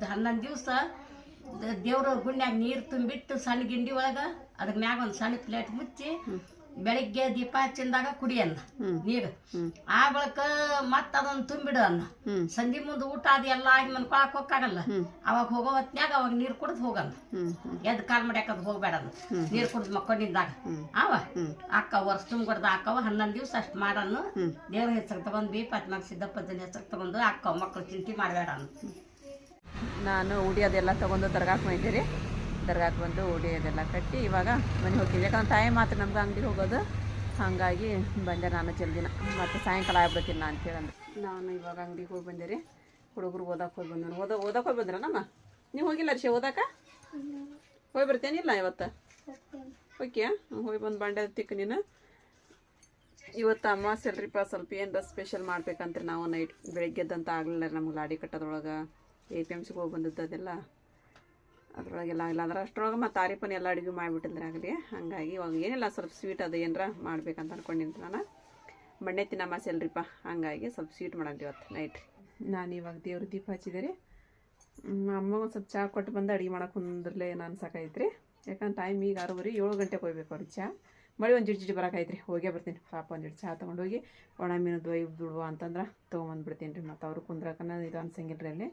ಹನ್ನೊಂದು ದಿವಸ ದೇವ್ರ ಗುಂಡ್ಯಾಗ ನೀರು ತುಂಬಿಟ್ಟು ಸಣ್ಣ ಗಿಂಡಿ ಒಳಗ ಅದ್ರ ಮ್ಯಾಗ ಒಂದು ಸಣ್ಣ ಪ್ಲೇಟ್ ಮುಚ್ಚಿ ಬೆಳಿಗ್ಗೆ ದೀಪ ಹಚ್ಚಿಂದಾಗ ಕುಡಿಯನ್ನ ನೀರು. ಆ ಬಳಕ ಮತ್ತ ಅದನ್ನ ತುಂಬಿಡು ಅನ್ನ. ಸಂಜೆ ಮುಂದೆ ಊಟ ಅದು ಎಲ್ಲ ಆಗಿ ಮನ್ಕೊಳಕ್ ಹೋಗಕ್ಕಾಗಲ್ಲ ಅವಾಗ ಹೋಗೋ ಹೊತ್ನ್ಯಾಗ ಅವಾಗ ನೀರು ಕುಡ್ದು ಹೋಗಲ್ಲ. ಎದ್ ಕಾಲ್ ಮಾಡ್ಯಾಕದ್ ಹೋಗ್ಬೇಡ ನೀರು ಕುಡ್ದು ಮಕ್ಕೊಂಡಿದ್ದಾಗ. ಅವ ಅಕ್ಕ ವರ್ಷ ತುಂಬಿಡ್ದ ಅಕ್ಕವ ಹನ್ನೊಂದು ದಿವ್ಸ ಅಷ್ಟು ಮಾಡನ್ನು. ದೇವ್ರ ಹೆಸರು ತಗೊಂಡ್ ಬಿ ಪತ್ಮಾಗ ಸಿದ್ದಪ್ಪನ ಹೆಸರು ತಗೊಂಡು ಅಕ್ಕ ಮಕ್ಳು ಚಿಂತೆ ಮಾಡಬೇಡ ಅನ್ನು. ನಾನು ಉಡಿ ಅದೆಲ್ಲ ತೊಗೊಂಡು ದರ್ಗಾಕ್ಕೆ ರೀ. ದರ್ಗಾಕ್ಕೆ ಬಂದು ಉಡಿ ಅದೆಲ್ಲ ಕಟ್ಟಿ ಇವಾಗ ಮನೆಗೆ ಹೋಗ್ತೀವಿ ಯಾಕಂದ್ರೆ ಟೈಮ್ ಮಾತ್ರ ನಮ್ಗೆ ಅಂಗಡಿಗೆ ಹೋಗೋದು. ಹಾಗಾಗಿ ಬಂದೆ ನಾನು ಜಲ್ದಿನ ಮತ್ತು ಸಾಯಂಕಾಲ ಆಗ್ಬಿಡ್ತೀನಿ ನಾ ಅಂತೇಳಂದ್ರೆ ನಾನು ಇವಾಗ ಅಂಗಡಿಗೆ ಹೋಗಿ ರೀ. ಹುಡುಗರು ಓದಕ್ಕೆ ಹೋಗಿ ಬಂದ್ರು. ಓದ ಓದಕ್ಕೆ ಹೋಗಿ ಬಂದ್ರ ನಮ್ಮ ನೀವು ಹೋಗಿಲ್ಲ ಅರ್ಷಿ ಓದಕ್ಕೆ ಹೋಗಿ ಬರ್ತೇನಿಲ್ಲ ಇವತ್ತು? ಓಕೆ, ಹೋಗಿ ಬಂದು ಬಂಡೆ ತಿಕ್ಕ ನೀನು. ಇವತ್ತು ಅಮ್ಮ ಅಲ್ರಿಪ್ಪ ಸ್ವಲ್ಪ ಏನರ ಸ್ಪೆಷಲ್ ಮಾಡ್ಬೇಕಂತ ನಾವು ನೈಟ್ ಬೆಳಿಗ್ಗೆದ್ದಂತ ಆಗಲಿಲ್ಲ ನಮ್ಗೆ ಲಾಡಿ ಕಟ್ಟೋದ್ರೊಳಗೆ. ಎ ಪಿ ಎಂ ಸಿಗೆ ಹೋಗಿ ಬಂದದ್ದು ಅದೆಲ್ಲ. ಅದ್ರೊಳಗೆಲ್ಲ ಆಗಿಲ್ಲ. ಅಂದ್ರೆ ಅಷ್ಟರೊಳಗೆ ಮತ್ತು ತಾರೀಪನ್ ಎಲ್ಲ ಅಡುಗೆ ಮಾಡಿಬಿಟ್ಟಿದ್ರೆ ಆಗಲಿ. ಹಾಗಾಗಿ ಇವಾಗ ಏನಿಲ್ಲ, ಸ್ವಲ್ಪ ಸ್ವೀಟ್ ಅದು ಏನಾರ ಮಾಡ್ಬೇಕಂತ ಅಂದ್ಕೊಂಡಿದ್ದೆ ನಾನು. ಮಣ್ಣೆ ತಿನ್ನಮಾಸೆ ಅಲ್ರಿಪ್ಪ ಹಾಗಾಗಿ ಸ್ವಲ್ಪ ಸ್ವೀಟ್ ಮಾಡೋಣ ಇವತ್ತು ನೈಟ್ ನಾನು ಇವಾಗ ದೇವ್ರ ದೀಪ ಹಚ್ಚಿದೆ ಅಮ್ಮ ಒಂದು ಸ್ವಲ್ಪ ಚಹಾ ಕೊಟ್ಟು ಬಂದು ಅಡುಗೆ ಕುಂದ್ರಲೇ ನಾನು ರೀ ಯಾಕಂದ್ರೆ ಟೈಮ್ ಈಗ ಆರೂವರೆ, ಏಳು ಗಂಟೆಗೆ ಹೋಗ್ಬೇಕು ಅವ್ರಿಗೆ ಚಹಾ ಮಳೆ ಒಂದು ಜಿಡ್ ಬರೋಕಾಯ್ತು ರೀ ಹೋಗೇ ಬರ್ತೀನಿ. ಪಾಪ ಒಂದು ಚಹಾ ತೊಗೊಂಡೋಗಿ ಒಣ ಮೀನು ದೊಯ್ ಬಿಡುವ ಅಂತಂದ್ರೆ ತೊಗೊಂಬಂದ್ಬಿಡ್ತೀನಿ ರೀ ಮತ್ತು ಅವರು ಕುಂದ್ರಕನ ಇದು ಅನ್ಸಂಗಿಲ್ಲ ರೀ ಅಲ್ಲಿ.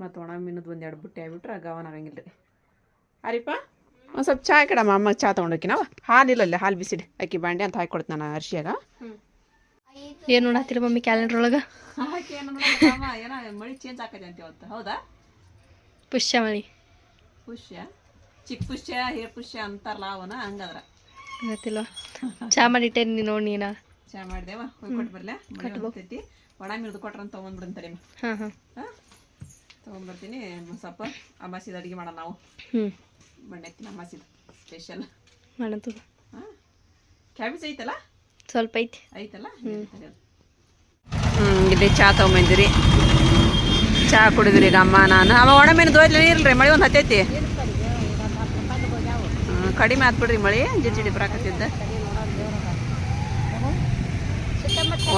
ಮತ್ತು ಒಣ ಮೀನದ ಒಂದು ಎರಡು ಬುಟ್ಟಿ ಆಗ್ಬಿಟ್ರೆ ಗವನ ಆಗಂಗಿಲ್ಲ ರೀ ಅರಿಪ ಒಂದು ಸ್ವಲ್ಪ ಚಹಾ ಕಡಮ್ಮ ಅಮ್ಮ ಚಹಾ ತೊಗೊಂಡೋಕಿ ನಾವು ಹಾಲಿಲ್ಲ ಅಲ್ಲಿ ಹಾಲು ಬಿಸಿಡಿ ಅಕ್ಕಿ ಬಾಂಡೆ ಅಂತ ಹಾಕಿ ಕೊಡ್ತೀನಿ ನಾನು ಅರ್ಶಿಯಾಗ. ಏನು ನೋಡತ್ತೀರಿ ಮಮ್ಮಿ ಕ್ಯಾಲೆಂಡರ್ ಒಳಗೆ ಹಾಕಿ ಏನೋ ಏನೋ ಮಳಿ ಚೇಂಜ್ ಆಕೈತೆ ಅಂತ ಇವತ್ತು ಹೌದಾ? ಪುಷ್ಯ ಮಳಿ. ಪುಷ್ಯ? ಚಿಕ್ಕ ಪುಷ್ಯ ಹೇರ್ ಪುಷ್ಯ ಅಂತಾರಲ್ಲ ಅವನ ಹಂಗದ್ರ. ಗೊತ್ತಿಲ್ಲ. ಚಾ ಮಾಡಿಟ್ಟೆ ನೀನು ನೋಡಿ ನೀನ? ಚಾ ಮಾಡಿದೆವಾ ಹೋಗಿ ಕೊಟ್ಟು ಬರ್ಲೆ. ಒಣ ಮಿರ್ದು ಕೊಟ್ರಂತ ತೊಗೊಂಡ್ಬಿಡಂತಾರೆ ಹಾಂ ಹಾಂ. ಹಾಂ? ತೊಗೊಂಡ್ಬರ್ತೀನಿ ಸ್ವಲ್ಪ ಅಮಾಸಿದ ಅಡುಗೆ ಮಾಡೋಣ ನಾವು. ಹ್ಞೂ ಮಣ್ಣೆತ್ತಿನ ಅಮಾಸಿದ ಸ್ಪೆಷಲ್ ಮಾಡಂತು ಹಾಂ? ಕ್ಯಾಬೇಜ್ ಐತಲ್ಲ? ಸ್ವಲ್ಪ ಐತಿ. ಐತಲ್ಲ? ಹ್ಞೂ ಇಲ್ಲಿ ಚಹಾ ತೊಗೊಂಬಂದಿರಿ. ಚಹಾ ಕುಡಿದ್ರಿ ಈಗ ಅಮ್ಮ ನಾನು. ಅವ ಒಣ ಮೀನು ದೋಯ್ಲಿ ಇಲ್ರಿ ಮಳೆ ಒಂದು ಹತ್ತೈತಿ. ಕಡಿಮೆ ಆತ್ಬಿಡ್ರಿ ಮಳೆ ಜಿಡ್ ಜಿಡಿ ಬರಾಕತ್ತಿದ್ದ.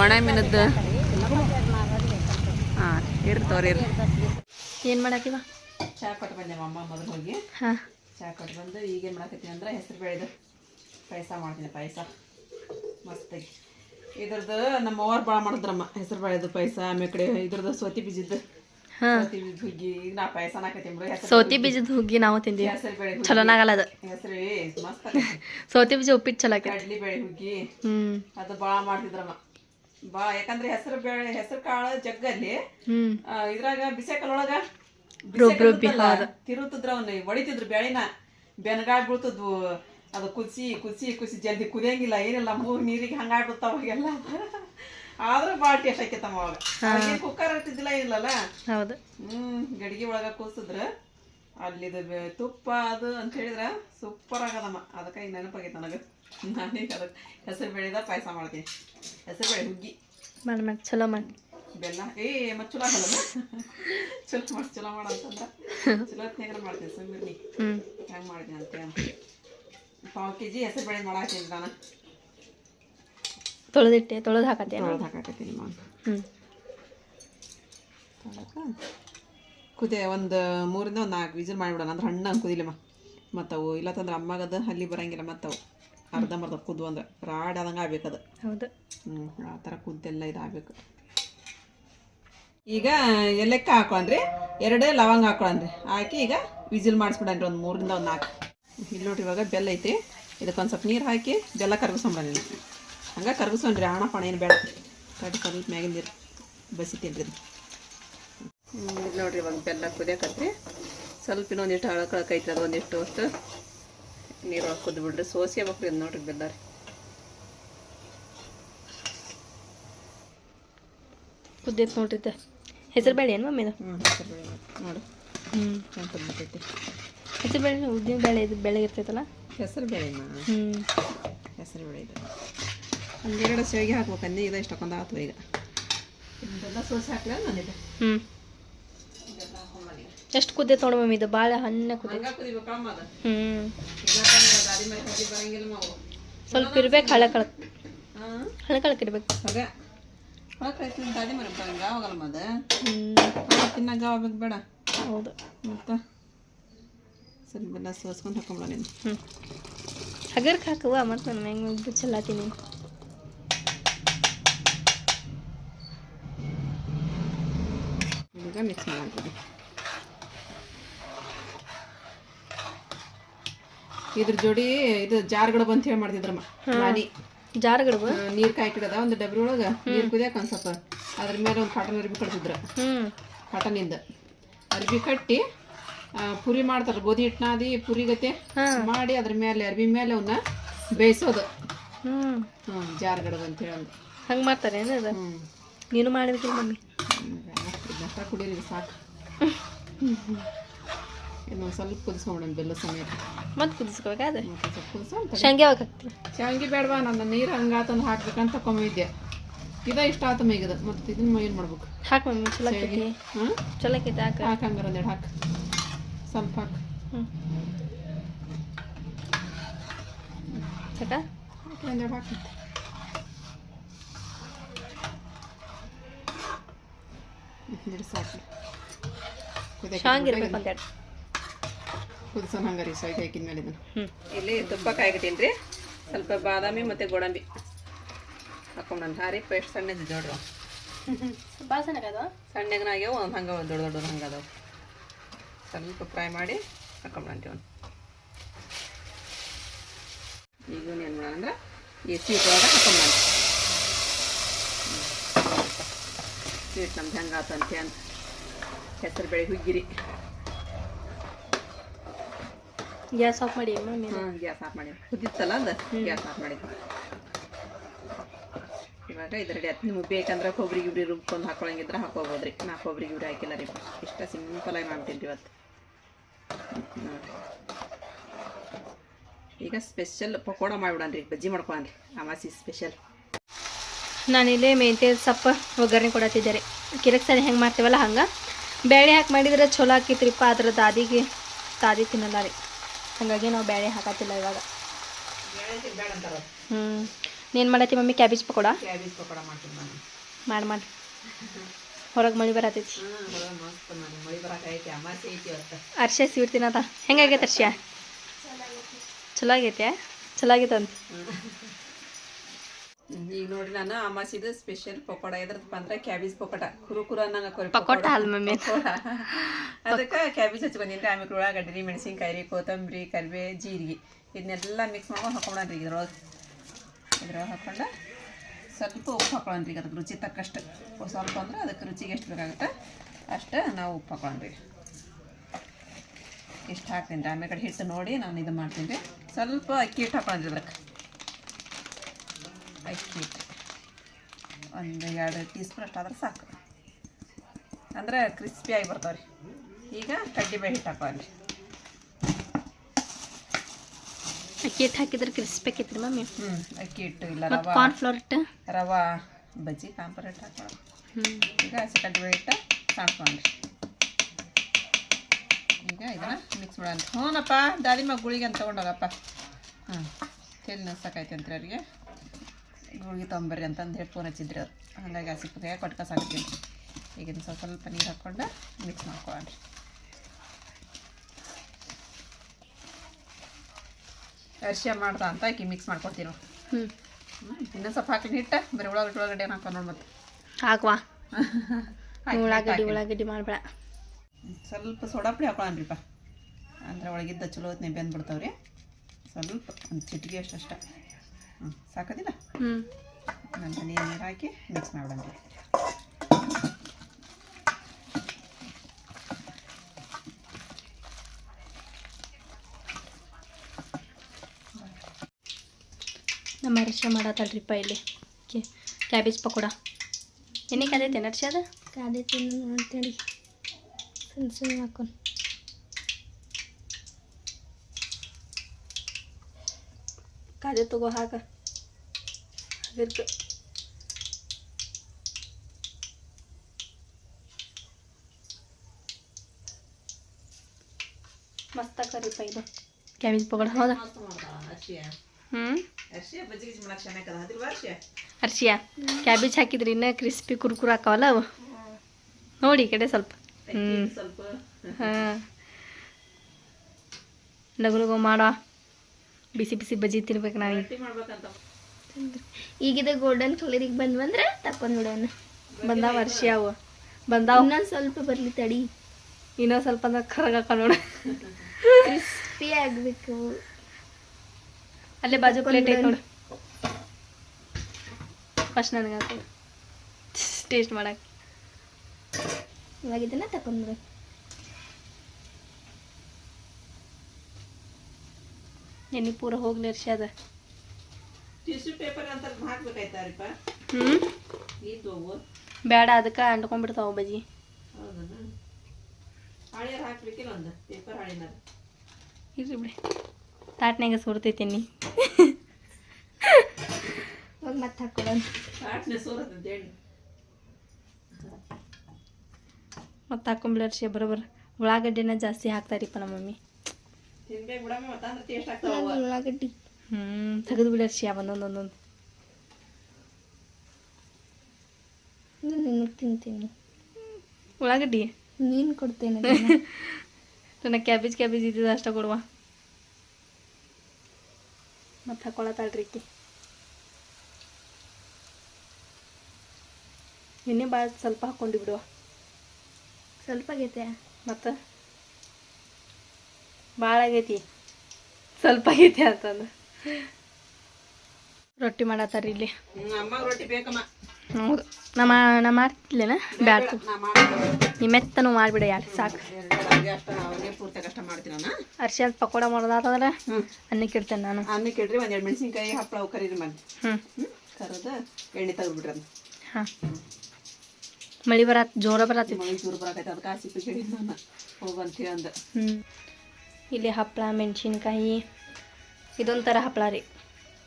ಒಣ ಮೀನದ್ದು ಹಾಂ ಇರ್ರಿ ತೋರಿ ಇರ್ರಿ. ಏನು ಮಾಡಾಕಿವ ಚಾ ಕೊಟ್ಟು ಬಂದೆ ಅಮ್ಮ ಮೊದಲು ಹೋಗಿ. ಹಾಂ. ಚಹಾ ಕೊಟ್ಟು ಬಂದು ಈಗೇನು ಮಾಡಾಕತ್ತೀನಿ ಅಂದ್ರೆ ಹೆಸರು ಬೇಳೆದು ಪಾಯಸ ಮಾಡ್ತೀನಿ ಪಾಯಸ. ಮಸ್ತಾಗಿ ಇದ್ರದ್ದು ನಮ್ಮ ಅವ್ರು ಭಾಳ ಮಾಡಿದ್ರಮ್ಮ ಹೆಸರು ಬೇಳೆದು ಪಾಯಸ ಆಮೇಲೆ ಕಡೆ ಇದ್ರದ್ದು ಸೋತಿ ಬೀಜದ್ದು. ಹಾಂ. ಸೋತಿ ಬೀಜದ ಹುಗ್ಗಿ ನಾವು ತಿಂದೀವಿ. ಚಲೋ ಚಲೋನಾಗಲ್ಲ ಅದು. ಮಸ್ತ್. ಸೌತಿ ಬೀಜ ಉಪ್ಪಿಟ್ಟು ಚಲೋ ಕಡ್ಲಿ ಬೇಳೆ ಹುಗ್ಗಿ. ಅದು ಭಾಳ ಮಾಡ್ತಿದ್ರಮ್ಮ. ಬಾ ಯಾಕಂದ್ರೆ ಹೆಸರು ಬೇಳೆ ಹೆಸರು ಕಾಳು ಜಗ್ಗಲ್ಲಿ ಇದ್ರಾಗ ಹೌದು. ತಿರುತ್ತಿದ್ರ ಅವ್ನ ಹೊಡಿತಿದ್ರು ಬೆಳಿನ ಬೆನಗಾಗ್ ಬೀಳ್ತದ್ವು. ಅದು ಕುದಿಸಿ ಕುದಿಸಿ ಕುದಿಸಿ ಜಲ್ದಿ ಕುದಿಯಂಗಿಲ್ಲ. ಏನಿಲ್ಲ ಮೂರ್ ನೀರಿಗೆ ಹಂಗಾಗ್ಬಿಡ್ತಾವ ಅವಾಗೆಲ್ಲ. ಆದ್ರೂ ಭಾಳ ಟೇಸ್ಟ್ ಆಕೈತಮ್ಮ ಅವಾಗ. ಕುಕ್ಕರ್ ಇರ್ತಿದ್ದಿಲ್ಲ ಇಲ್ಲಲ್ಲ ಹೌದು. ಹ್ಮ್ ಗಡಿಗೆ ಒಳಗ ಕೂಸಿದ್ರ ಅಲ್ಲಿದು ತುಪ್ಪ ಅದು ಅಂತ ಹೇಳಿದ್ರ ಸೂಪರ್ ಆಗದಮ್ಮ. ಅದಕ್ಕ ಈಗ ನೆನಪಾಗೈತೆ ನನಗೆ. ನಾನೀಗ ಅದಕ್ಕೆ ಹೆಸರು ಬೇಳೆದ ಪಾಯಸ ಮಾಡ್ತೀನಿ. ಹೆಸರು ಬೇಳೆ ಹುಗ್ಗಿ. ಮಾಡಿ ಮಾಡಿ ಚಲೋ ಮಾಡಿ. ಬೆಲ್ಲ. ಏ ಮತ್ತೆ ಚಲೋ ಆಗಲ್ಲ ಚಲೋ ಮಾಡಿ ಚಲೋ ಮಾಡ ಅಂತಂದ್ರ ಚಲೋ ಹೊತ್ನ್ಯಾಗ ಮಾಡ್ತೀನಿ ಸುಮ್ಮಿರ್ನಿ ಹ್ಞೂ ಹೆಂಗೆ ಮಾಡ್ತೀನಿ ಅಂತ ಪಾವು ಕೆ ಜಿ ಹೆಸರು ಬೇಳೆ ಮಾಡಾಕತ್ತೀನಿ ನಾನು. ತೊಳೆದಿಟ್ಟೆ ತೊಳೆದು ಹಾಕತ್ತೆ ತೊಳೆದು ಹಾಕಾಕತ್ತೀನಿ ಮಾಡು ಹ್ಞೂ ಕುದಿ ಒಂದು ಮೂರಿಂದ ಒಂದು ನಾಲ್ಕು ವಿಜಿಲ್ ಮಾಡಿಬಿಡೋಣ ಅಂದ್ರೆ ಹಣ್ಣು ಕುದಿಲಮ್ಮ ಮತ್ತವು ಇಲ್ಲ ಇಲ್ಲತ್ತಂದ್ರೆ ಅಮ್ಮಗದು ಅಲ್ಲಿ ಬರಂಗಿಲ್ಲ ಮತ್ತವು ಅವು. ಅರ್ಧಂಬರ್ಧ ಕುದ್ದು ಅಂದ್ರೆ ರಾಡ್ ಆದಂಗೆ ಅದು. ಹೌದು. ಹ್ಞೂ ಆ ಥರ ಕುದ್ದೆಲ್ಲ ಇದಾಗ್ಬೇಕು. ಈಗ ಎಲೆಕ್ಕ ಹಾಕೊಂಡ್ರಿ ಎರಡೇ ಲವಂಗ ಹಾಕೊಳನ್ರಿ ಹಾಕಿ ಈಗ ವಿಜಿಲ್ ಮಾಡಿಸ್ಬಿಡನ್ರಿ ಒಂದು ಮೂರಿಂದ ಒಂದು ನಾಲ್ಕು. ಇಲ್ಲಿ ನೋಡ್ರಿ ಇವಾಗ ಬೆಲ್ಲ ಐತಿ. ಇದಕ್ಕೊಂದು ಸ್ವಲ್ಪ ನೀರು ಹಾಕಿ ಬೆಲ್ಲ ಕರ್ಗಿಸ್ಕೊಂಬಂದಿನಿ ಹಂಗೆ ಕರ್ಗಿಸ್ಕೊಂಡ್ರಿ ಹಣ ಪಣ ಏನು ಬೇಡ. ಕಡ್ಡಿ ಸ್ವಲ್ಪ ಮ್ಯಾಗಿನ ನೀರು ಬಸಿತೀನಿ ರೀ ಇದು. ನೋಡ್ರಿ ಇವಾಗ ಬೆಲ್ಲ ಕುದಿಯಕತ್ರಿ. ಸ್ವಲ್ಪ ಇನ್ನೊಂದಿಷ್ಟು ಹಳಕಳಕೈತ್ರಿ ಅದು ಒಂದಿಷ್ಟು ಅಷ್ಟು. ನೀರು ಹಾಕೋದು ಬಿಡ್ರಿ. ಸೋಸಿಯ ಇದು ನೋಡ್ರಿ ಬೆಲ್ಲಾರಿ. ಕುದ್ದೈತೆ ನೋಡ್ರಿದ್ದೆ ಹೆಸರು ಬೇಳೆ ಏನು ಹ್ಞೂ ಹೆಸರು ಬೇಳೆ ನೋಡು. ಹ್ಞೂ ಕುದ್ಬಿಟ್ಟೈತಿ ಹೆಸರು ಬೇಳೆ ಉದ್ದಿನ ಬೇಳೆ ಇದು ಬೆಳೆ ಇರ್ತೈತಲ್ಲ? ಹೆಸರು ಬೇಳೆ ಹ್ಞೂ ಹೆಸರು ಬೇಳೆ ಇದು. ಒಂದೆರಡು ಸೇವಿಗೆ ಹಾಕ್ಬೇಕಂದ್ರೆ ಇದು ಇಷ್ಟಕ್ಕೊಂದು ಆತು ಈಗ. ಇದೆಲ್ಲ ಸೋಸಿ ಹಾಕ್ಲ ನಂದಿದೆ ಹ್ಞೂ ಎಷ್ಟು ಕುದ್ದೆ ತೊಗೊಂಡು ಮಮ್ಮಿ ಇದು ಭಾಳ ಹಣ್ಣ ಕುದ್ದ. ಹ್ಞೂ ಸ್ವಲ್ಪ ಇರ್ಬೇಕು ಹಳ ಕಳಕ್. ಹಳೆ ಕಳಕ್ ಇರ್ಬೇಕು. ಬೇಡ. ಹೌದು. ಮತ್ತು? ಸ್ವಲ್ಪ ಬೆಲ್ಲ ಸೋಸ್ಕೊಂಡು ಹಾಕೊಂಬಿಡ ನೀನು. ಹ್ಞೂ ಹಗರ್ಗೆ ಹಾಕುವ ಮತ್ತು ನಾನು ಹೆಂಗೆ ಚಲ್ಲಾತೀನಿ ಈಗ ಮಿಕ್ಸ್ ಮಾಡ್ತೀವಿ ಇದ್ರ ಜೋಡಿ ಇದು ಜಾರ್ಗಳು ಬಂತ ಹೇಳಿ ಮಾಡ್ತಿದ್ರಮ್ಮ. ನಾನಿ ನೀರ್ ನೀರು ಕಾಯ್ಕಿಡದ ಒಂದು ಡಬ್ರಿ ಒಳಗ ನೀರು ಕುದಿಯಾಕ ಒಂದು ಸ್ವಲ್ಪ. ಅದ್ರ ಮೇಲೆ ಒಂದು ಕಾಟನ್ ಅರ್ಬಿ ಕಟ್ತಿದ್ರ ಕಾಟನಿಂದ ಅರ್ಬಿ ಕಟ್ಟಿ ಪುರಿ ಮಾಡ್ತಾರ ಗೋಧಿ ಹಿಟ್ಟು ನಾದಿ ಪುರಿ ಗತೆ ಮಾಡಿ ಅದ್ರ ಮೇಲೆ ಅರ್ಬಿ ಮೇಲೆ ಅವನ್ನ ಬೇಯಿಸೋದು. ಹ್ಞೂ ಅಂತ ಹೇಳಿ ಹಂಗೆ ಮಾಡ್ತಾರೆ ನೀನು ಮಾಡಿದ್ರಿ ಮಮ್ಮಿ. ಕುಡೀರಿ ಇದು ಸಾಕು ಇನ್ನೊಂದು ಸ್ವಲ್ಪ ಕುದಿಸ್ಕೊಂಬಿಡೋಣ ಬೆಲ್ಲ ಸಮೇತ. ಮತ್ತೆ ಕುದಿಸ್ಕೋಬೇಕಾದ ಕುದಿಸ್ಕೊಂಡು ಶಾಂಗೆ ಯಾವಾಗ ಶಾವಿಗೆ ಬೇಡವಾ? ನನ್ನ ನೀರು ಹಂಗಾತಂದು ಹಾಕ್ಬೇಕಂತ ತಗೊಂಬಿದ್ದೆ ಇದ ಇಷ್ಟ ಆತ ಈಗ ಮತ್ತೆ ಇದನ್ನ ಏನು ಮಾಡ್ಬೇಕು? ಹಾಕಿ ಮಮ್ಮಿ ಚಲೋ ಆಕೈತಿ. ಹಾಂ? ಚಲೋ ಆಕೈತಿ ಹಾಕ. ಹಾಕು ಹಂಗಾರ ಒಂದೆರಡು ಹಾಕಿ. ಸ್ವಲ್ಪ ಹಾಕಿ. ಹ್ಞೂ ಸಾಕ ಒಂದೆರಡು ಹಾಕು ಸಾಕು. ಶಾಂಗ್ ಇರ್ಬೇಕು ಒಂದೆರಡು ಕುದಿಸೋಣ ಹಂಗಾರಿ ಸೈಡ್ ಹಾಕಿದ ಮೇಲೆ ಇದನ್ನು. ಹ್ಞೂ ಇಲ್ಲಿ ತುಪ್ಪ ಕಾಯ್ಗಿಟ್ಟೀನಿ ರೀ ಸ್ವಲ್ಪ ಬಾದಾಮಿ ಮತ್ತು ಗೋಡಂಬಿ. ಹಾಕೊಂಡ್ ಹಾರಿ ಪೇಸ್ಟ್ ಸಣ್ಣದು ಜೋಡ್ರು ಭಾಳ ಸಣ್ಣಗದ ಸಣ್ಣಗನ ಆಗ್ಯಾವ ಒಂದು ಹಂಗೆ ದೊಡ್ಡ ದೊಡ್ಡದು ಹಂಗೆ ಅದಾವೆ. ಸ್ವಲ್ಪ ಫ್ರೈ ಮಾಡಿ ಹಾಕೊಂಡ್ಬಂತೀವಿ ಒಂದು ಈಗ ಏನು ಮಾಡೋಣ ಅಂದ್ರೆ ಈ ಸ್ವೀಟ್ ಒಳಗೆ ಹಾಕೊಂಡ್ಬಂದು ಸ್ವೀಟ್ ನಮ್ದು ಹೆಂಗೆ ಆತಂತೆ ಅಂತ. ಹೆಸರು ಬೇಳೆ ಹುಗ್ಗಿರಿ. ಗ್ಯಾಸ್ ಆಫ್ ಮಾಡಿ ಮಮ್ಮಿ ಹಾಂ ಗ್ಯಾಸ್ ಆಫ್ ಮಾಡಿ. ಕುದಿತ್ತಲ್ಲ ಅದು? ಗ್ಯಾಸ್ ಆಫ್ ಮಾಡಿ. ಇವಾಗ ಇದು ರೆಡಿ ಆಯ್ತು. ನಿಮಗೆ ಬೇಕಂದ್ರೆ ಕೊಬ್ಬರಿ ಗಿಬ್ರಿ ರುಬ್ಕೊಂಡು ಹಾಕೊಳಂಗಿದ್ರೆ ಹಾಕೋಬೋದು ರೀ ನಾ ಕೊಬ್ಬರಿ ಗಿಬ್ರಿ ಹಾಕಿಲ್ಲ ರೀ. ಇಷ್ಟ ಸಿಂಪಲಾಗಿ ಮಾಡ್ತೀನಿ ಇವತ್ತು. ಈಗ ಸ್ಪೆಷಲ್ ಪಕೋಡ ರೀ. ಬಜ್ಜಿ ಮಾಡ್ಕೊಳನ್ರಿ ಅಮಾಸಿ ಸ್ಪೆಷಲ್ ನಾನಿಲ್ಲೇ ಮೆಂತ್ಯ ಸಪ್ಪ ಒಗ್ಗರಣೆ ಕೊಡತ್ತಿದ್ದೆ ರೀ. ಕಿರಕ್ ಸರಿ ಹೆಂಗೆ ಮಾಡ್ತೀವಲ್ಲ ಹಂಗೆ? ಬೇಳೆ ಹಾಕಿ ಮಾಡಿದ್ರೆ ಚಲೋ ಹಾಕಿತ್ರಿಪ್ಪ ಅದ್ರ ದಾದಿಗೆ ದಾದಿ ತಿನ್ನಲ್ಲ ರೀ. ಹಾಗಾಗಿ ನಾವು ಬೇಳೆ ಹಾಕತ್ತಿಲ್ಲ ಇವಾಗ. ಹ್ಮ್ ಏನ್ ಹ್ಞೂ ನೀನು ಮಾಡತ್ತಿ mummy cabbage pakoda? Cabbage pakoda ಮಾಡ್ತೀನಿ ನಾನು. ಮಾಡಿ ಮಾಡಿ. ಹೊರಗೆ ಮಳಿ ಬರತೈತಿ. ಅರ್ಶೆ ಸ್ವೀಟ್ ತಿನ್ನದ ಹೆಂಗಾಗೈತೆ ಅರ್ಶ್ಯ ಚಲೋ ಆಗೈತೆ? ಚಲೋ ಆಗೈತೆ ಅಂತ ಈಗ ನೋಡಿ ನಾನು ಅಮಾಸಿದು ಸ್ಪೆಷಲ್ ಪಕೋಡ. ಇದ್ರದ್ದು ಅಂದ್ರೆ ಕ್ಯಾಬೇಜ್ ಪಕೋಡ. ಕುರು ಕುರು ಅನ್ನಂಗ ಪಕೋಟ ಅಲ್ಲ ಮಮ್ಮಿ. ಅದಕ್ಕೆ ಕ್ಯಾಬೇಜ್ ಹಚ್ಕೊಂಡಿನ್ರಿ. ಆಮೇಲೆ ಉಳ್ಳಾಗಡ್ಡಿ ಮೆಣಸಿನ್ಕಾಯಿ ರೀ ಕೊತ್ತಂಬರಿ ಕರಿಬೇ ಜೀರಿಗೆ. ಇದನ್ನೆಲ್ಲ ಮಿಕ್ಸ್ ಮಾಡ್ಕೊಂಡು ಹಾಕೊಂಡ್ರಿ ಇದ್ರೊಳಗೆ. ಇದ್ರೊಳಗೆ ಹಾಕೊಂಡು ಸ್ವಲ್ಪ ಉಪ್ಪು ಹಾಕೊಳ್ಳೋಣ್ರಿ ಅದಕ್ಕೆ ರುಚಿ ತಕ್ಕಷ್ಟು. ಸ್ವಲ್ಪ ಅಂದ್ರೆ ಅದಕ್ಕೆ ರುಚಿಗೆ ಎಷ್ಟು ಬೇಕಾಗುತ್ತೆ ಅಷ್ಟು ನಾವು ಉಪ್ಪು ಹಾಕೊಳ್ಳೋಣ್ರಿ ಇಷ್ಟು ಹಾಕ್ತೀನಿ ರೀ. ಆಮೇಲೆ ಕಡೆ ಹಿಟ್ಟು ನೋಡಿ ನಾನು ಇದು ಮಾಡ್ತೀನಿ ರೀ. ಸ್ವಲ್ಪ ಅಕ್ಕಿ ಹಿಟ್ಟು ಹಾಕೊಳ್ಳೋಣ್ರಿ ಅದಕ್ಕೆ ಅಕ್ಕಿ ಹಿಟ್ಟು ಒಂದು ಎರಡು ಟೀ ಸ್ಪೂನ್ ಅಷ್ಟು ಆದ್ರೆ ಸಾಕು. ಅಂದ್ರೆ ಕ್ರಿಸ್ಪಿಯಾಗಿ ಬರ್ತಾವೆ ರೀ ಈಗ ಕಡ್ಡಿಬೇಳೆ ಹಿಟ್ಟು ಹಾಕೊಳ್ಳಿ ಅಕ್ಕಿ ಹಿಟ್ಟು ಹಾಕಿದ್ರೆ ಕ್ರಿಸ್ಪಿ ಆಕೈತ್ರಿ ಮಮ್ಮಿ ಹ್ಞೂ ಅಕ್ಕಿ ಹಿಟ್ಟು ಇಲ್ಲ ರವಾ. ಕಾರ್ನ್ಫ್ಲವರ್ ಹಿಟ್ಟು? ರವಾ ಬಜ್ಜಿ ಕಾಂಪರ್ ಹಿಟ್ಟು ಹಾಕೋಣ ಹ್ಞೂ ಈಗ ಹಸಿ ಕಡ್ಡಿಬೇಳೆ ಹಿಟ್ಟು ಸಾಣ್ಕೊಂಡ್ರಿ ಈಗ ಇದನ್ನ ಮಿಕ್ಸ್ ಮಾಡೋಣ. ಹ್ಞೂನಪ್ಪ ದಾಳಿಂಬ ಗುಳಿಗೆ ಅಂತ ತೊಗೊಂಡೋಗಪ್ಪ. ಹ್ಞೂ ತೆಲ್ ನಸಕೈತಿ ಅಂತ ಅವ್ರಿಗೆ. ಗುಳಿಗೆ ತೊಗೊಂಬರ್ರಿ ಅಂತಂದು ಹೇಳಿ ಫೋನ್ ಹಚ್ಚಿದ್ರಿ ಅವ್ರು. ಹಾಗಾಗಿ ಹಸಿ ಕುದಿಯಾಗ ಕೊಟ್ಕ ಸಾಕ್ತೀನಿ ಈಗಿನ ಸ್ವಲ್ಪ ಸ್ವಲ್ಪ ನೀರು ಹಾಕ್ಕೊಂಡು ಮಿಕ್ಸ್ ಮಾಡ್ಕೊಳ್ರಿ ಅರ್ಶಿಯ ಮಾಡ್ತಾ ಅಂತ ಆಕಿ ಮಿಕ್ಸ್ ಮಾಡ್ಕೊಡ್ತೀನಿ ನೋಡಿ. ಹ್ಞೂ ಇನ್ನೊಂದು ಸ್ವಲ್ಪ ಹಾಕಿ ಹಿಟ್ಟ ಬರೀ ಉಳ್ಳಾಗಡ್ಡಿ ಉಳ್ಳಾಗಡ್ಡಿ ಏನು ಹಾಕೊಂಡು ನೋಡಿ ಮತ್ತೆ. ಹಾಕುವ. ಹಾಕಿ ಉಳ್ಳಾಗಡ್ಡಿ ಹಾಕಿ. ಉಳ್ಳಾಗಡ್ಡಿ ಮಾಡಬೇಡ. ಸ್ವಲ್ಪ ಸೋಡಾ ಪುಡಿ ಹಾಕೊಳ್ಳೋಣ್ರಿಪ್ಪ ಅಂದ್ರೆ ಒಳಗಿದ್ದ ಚಲೋ ಹೊತ್ತಿನ ಬೆಂದ್ಬಿಡ್ತಾವ್ರಿ. ಸ್ವಲ್ಪ ಒಂದು ಚಿಟಿಗೆ ಅಷ್ಟು ಅಷ್ಟ. ಹ್ಞೂ ಸಾಕೋದಿಲ್ಲ? ಹ್ಞೂ ನಂತರ ನೀರು ನೀರು ಹಾಕಿ ಮಿಕ್ಸ್ ಮಾಡೋಣ ನಮ್ಮ ಅರಿಶಿನ ಮಾಡತ್ತಲ್ರಿಪ್ಪ ಇಲ್ಲಿ. ಕ್ಯಾಬೇಜ್ ಪಕೋಡ. ಎಣ್ಣೆ ಕಾದೈತೆ ಅರ್ಶ ಅದ? ಕಾದೈತೆ ಅಂತೇಳಿ. ಸಣ್ಣ ಸಣ್ಣ ಹಾಕೊಂಡು ಕಾದೆ ತಗೋ ಹಾಕ ಅದಕ್ಕೆ ಮಸ್ತ್ ಆಕರಿಪ್ಪ ಇದು ಕ್ಯಾಬೇಜ್ ಪಕೋಡ ಹೌದಾ? ಅರ್ಶಿಯ ಕ್ಯಾಬೇಜ್ ಹಾಕಿದ್ರಿ ಇನ್ನ ಕ್ರಿಸ್ಪಿ ಕುರ್ಕುರು ಹಾಕವಲ್ಲ ಅವು? ನೋಡಿ ಈ ಕಡೆ ಸ್ವಲ್ಪ. ಹ್ಞೂ ಸ್ವಲ್ಪ. ಹಾಂ. ಲಗು ಲಗು ಮಾಡೋ. ಬಿಸಿ ಬಿಸಿ ಬಜ್ಜಿ ತಿನ್ಬೇಕು ನಾನು ಈಗಿದ ಗೋಲ್ಡನ್ ಕಲರಿಗೆ ಬಂದ್ವಂದ್ರೆ ತಕ್ಕೊಂಡ್ ಬಿಡೋಣ ಬಂದಾವ ವರ್ಷ ಅವು. ಬಂದಾವ ಇನ್ನೊಂದ್ ಸ್ವಲ್ಪ ಬರ್ಲಿ ತಡಿ. ಇನ್ನೊಂದು ಸ್ವಲ್ಪ ಅಂದ್ರೆ ಕರಗಾಕ ನೋಡು. ಕ್ರಿಸ್ಪಿ ಆಗ್ಬೇಕು. ಅಲ್ಲೇ ಬಾಜು ಪ್ಲೇಟ್ ಐತೆ ನೋಡು. ಫಸ್ಟ್ ನನಗೆ ಹಾಕು. ಟೇಸ್ಟ್ ಮಾಡಕ್ಕೆ ಇವಾಗ ಇದನ್ನ ತಕೊಂಡ್ಬಿಡು ನೆನಿ ಪೂರ ಹೋಗ್ಲಿ ವರ್ಷ ಅದ. ಟಿಶ್ಯೂ ಪೇಪರ್ ಅಂತ ಹಾಕ್ಬೇಕಾಯ್ತಾರಿಪ್ಪ ಹ್ಞೂ ಇದು ಅವು ಬೇಡ ಅದಕ್ಕೆ ಅಂಟ್ಕೊಂಡ್ಬಿಡ್ತಾವ ಬಜ್ಜಿ ಹೌದನ ಹಳಿಯರ್ ಹಾಕ್ಬೇಕಿಲ್ಲ ಒಂದು ಪೇಪರ್ ಹಳಿನಾರ ಇರ್ರಿ ಬಿಡಿ ತಾಟ್ನಾಗ ಸುರ್ತೈತಿ ಎಣ್ಣೆ ಇವಾಗ ಮತ್ತೆ ಹಾಕೊಳ್ಳೋಣ ಆಟ್ನೆ ಸೋರತ್ತಂತ ಎಣ್ಣೆ ಮತ್ತು ಹಾಕೊಂಬಿಡ ವರ್ಷ ಬರೋಬ್ಬರ ಉಳ್ಳಾಗಡ್ಡಿನ ಜಾಸ್ತಿ ಹಾಕ್ತಾರಿಪ್ಪ ನಮ್ಮ ಮಮ್ಮಿ ತಿನ್ಬೇಕು ಬಿಡಮ್ಮ ಮತ್ತೆ ಅಂದ್ರೆ ಟೇಸ್ಟ್ ಆಗ್ತಾವ ಅವು. ಉಳ್ಳಾಗಡ್ಡಿ ಹ್ಞೂ ತೆಗೆದು ಬಿಡರ್ಸಿ ಒಂದೊಂದು ಒಂದೊಂದೊಂದೊಂದು ನಿನಗೆ ತಿಂತೀನಿ ಉಳ್ಳಾಗಡ್ಡಿ ನೀನು ಕೊಡ್ತೇನೆ ನನಗೆ ಕ್ಯಾಬೇಜ್ ಕ್ಯಾಬೇಜ್ ಇದ್ದಿದ್ದು ಅಷ್ಟೇ ಕೊಡುವ ಮತ್ತು ಹಾಕೊಳತಾಳ್ರಿ ಈಕಿ ಎಣ್ಣೆ ಭಾಳ ಸ್ವಲ್ಪ ಹಾಕ್ಕೊಂಡು ಬಿಡುವ ಸ್ವಲ್ಪ ಆಗೈತೆ ಮತ್ತು ಭಾಳ ಆಗೈತಿ ಸ್ವಲ್ಪ ಆಗೈತೆ ಅಂತಂದು ರೊಟ್ಟಿ ಮಾಡತ್ತಾರ ಇಲ್ಲಿ. ಹ್ಮ್ ಹೌದು. ನಮ್ಮ ನಾ ಮಾಡ್ತಿಲ್ಲೇನ ಬ್ಯಾಡ. ನಾ ಮೆತ್ತನು ಮಾಡಿಬಿಡ ಯಾರು ಸಾಕು. ಅವ್ರಿಗೆ ಅಷ್ಟ ಅವ್ರಿಗೆ ಪೂರ್ತಿ ಕಷ್ಟ ಮಾಡ್ತೀನಿ ನಾನು ಅರ್ಶಿ ಅಂತ ಪಕೋಡ ಮಾಡೋದಾದ್ರೆ ಅನ್ನಕ್ಕೆ ಇಡ್ತೇನೆ ನಾನು. ಅನ್ನಕ್ಕೆ ಇಡ್ರಿ ಒಂದೆರಡು ಮೆಣಸಿನ್ಕಾಯಿ ಹಪ್ಪಳ ಕರೀರಿ ಮಾಡಿ ಹ್ಞೂ ಕರೆದು ಎಣ್ಣೆ ತೆಗೆದ್ಬಿಡ್ರಿ ಹಾ ಹಾಂ. ಮಳೆ ಬರತ್ ಜೋರ ಬರತ್ತೆ. ಮಳಿ ಜೋರ ಬರಾಕೈತೆ ಅದಕ್ಕೆ ಆ ಸಿಪ್ಪಿ ಕೇಳಿ ನಾನು ಹೋಗಂತ ಅಂದ. ಹ್ಞೂ ಇಲ್ಲಿ ಹಪ್ಪಳ ಮೆಣಸಿನ್ಕಾಯಿ ಇದೊಂಥರ ಹಪ್ಪಳ ರೀ.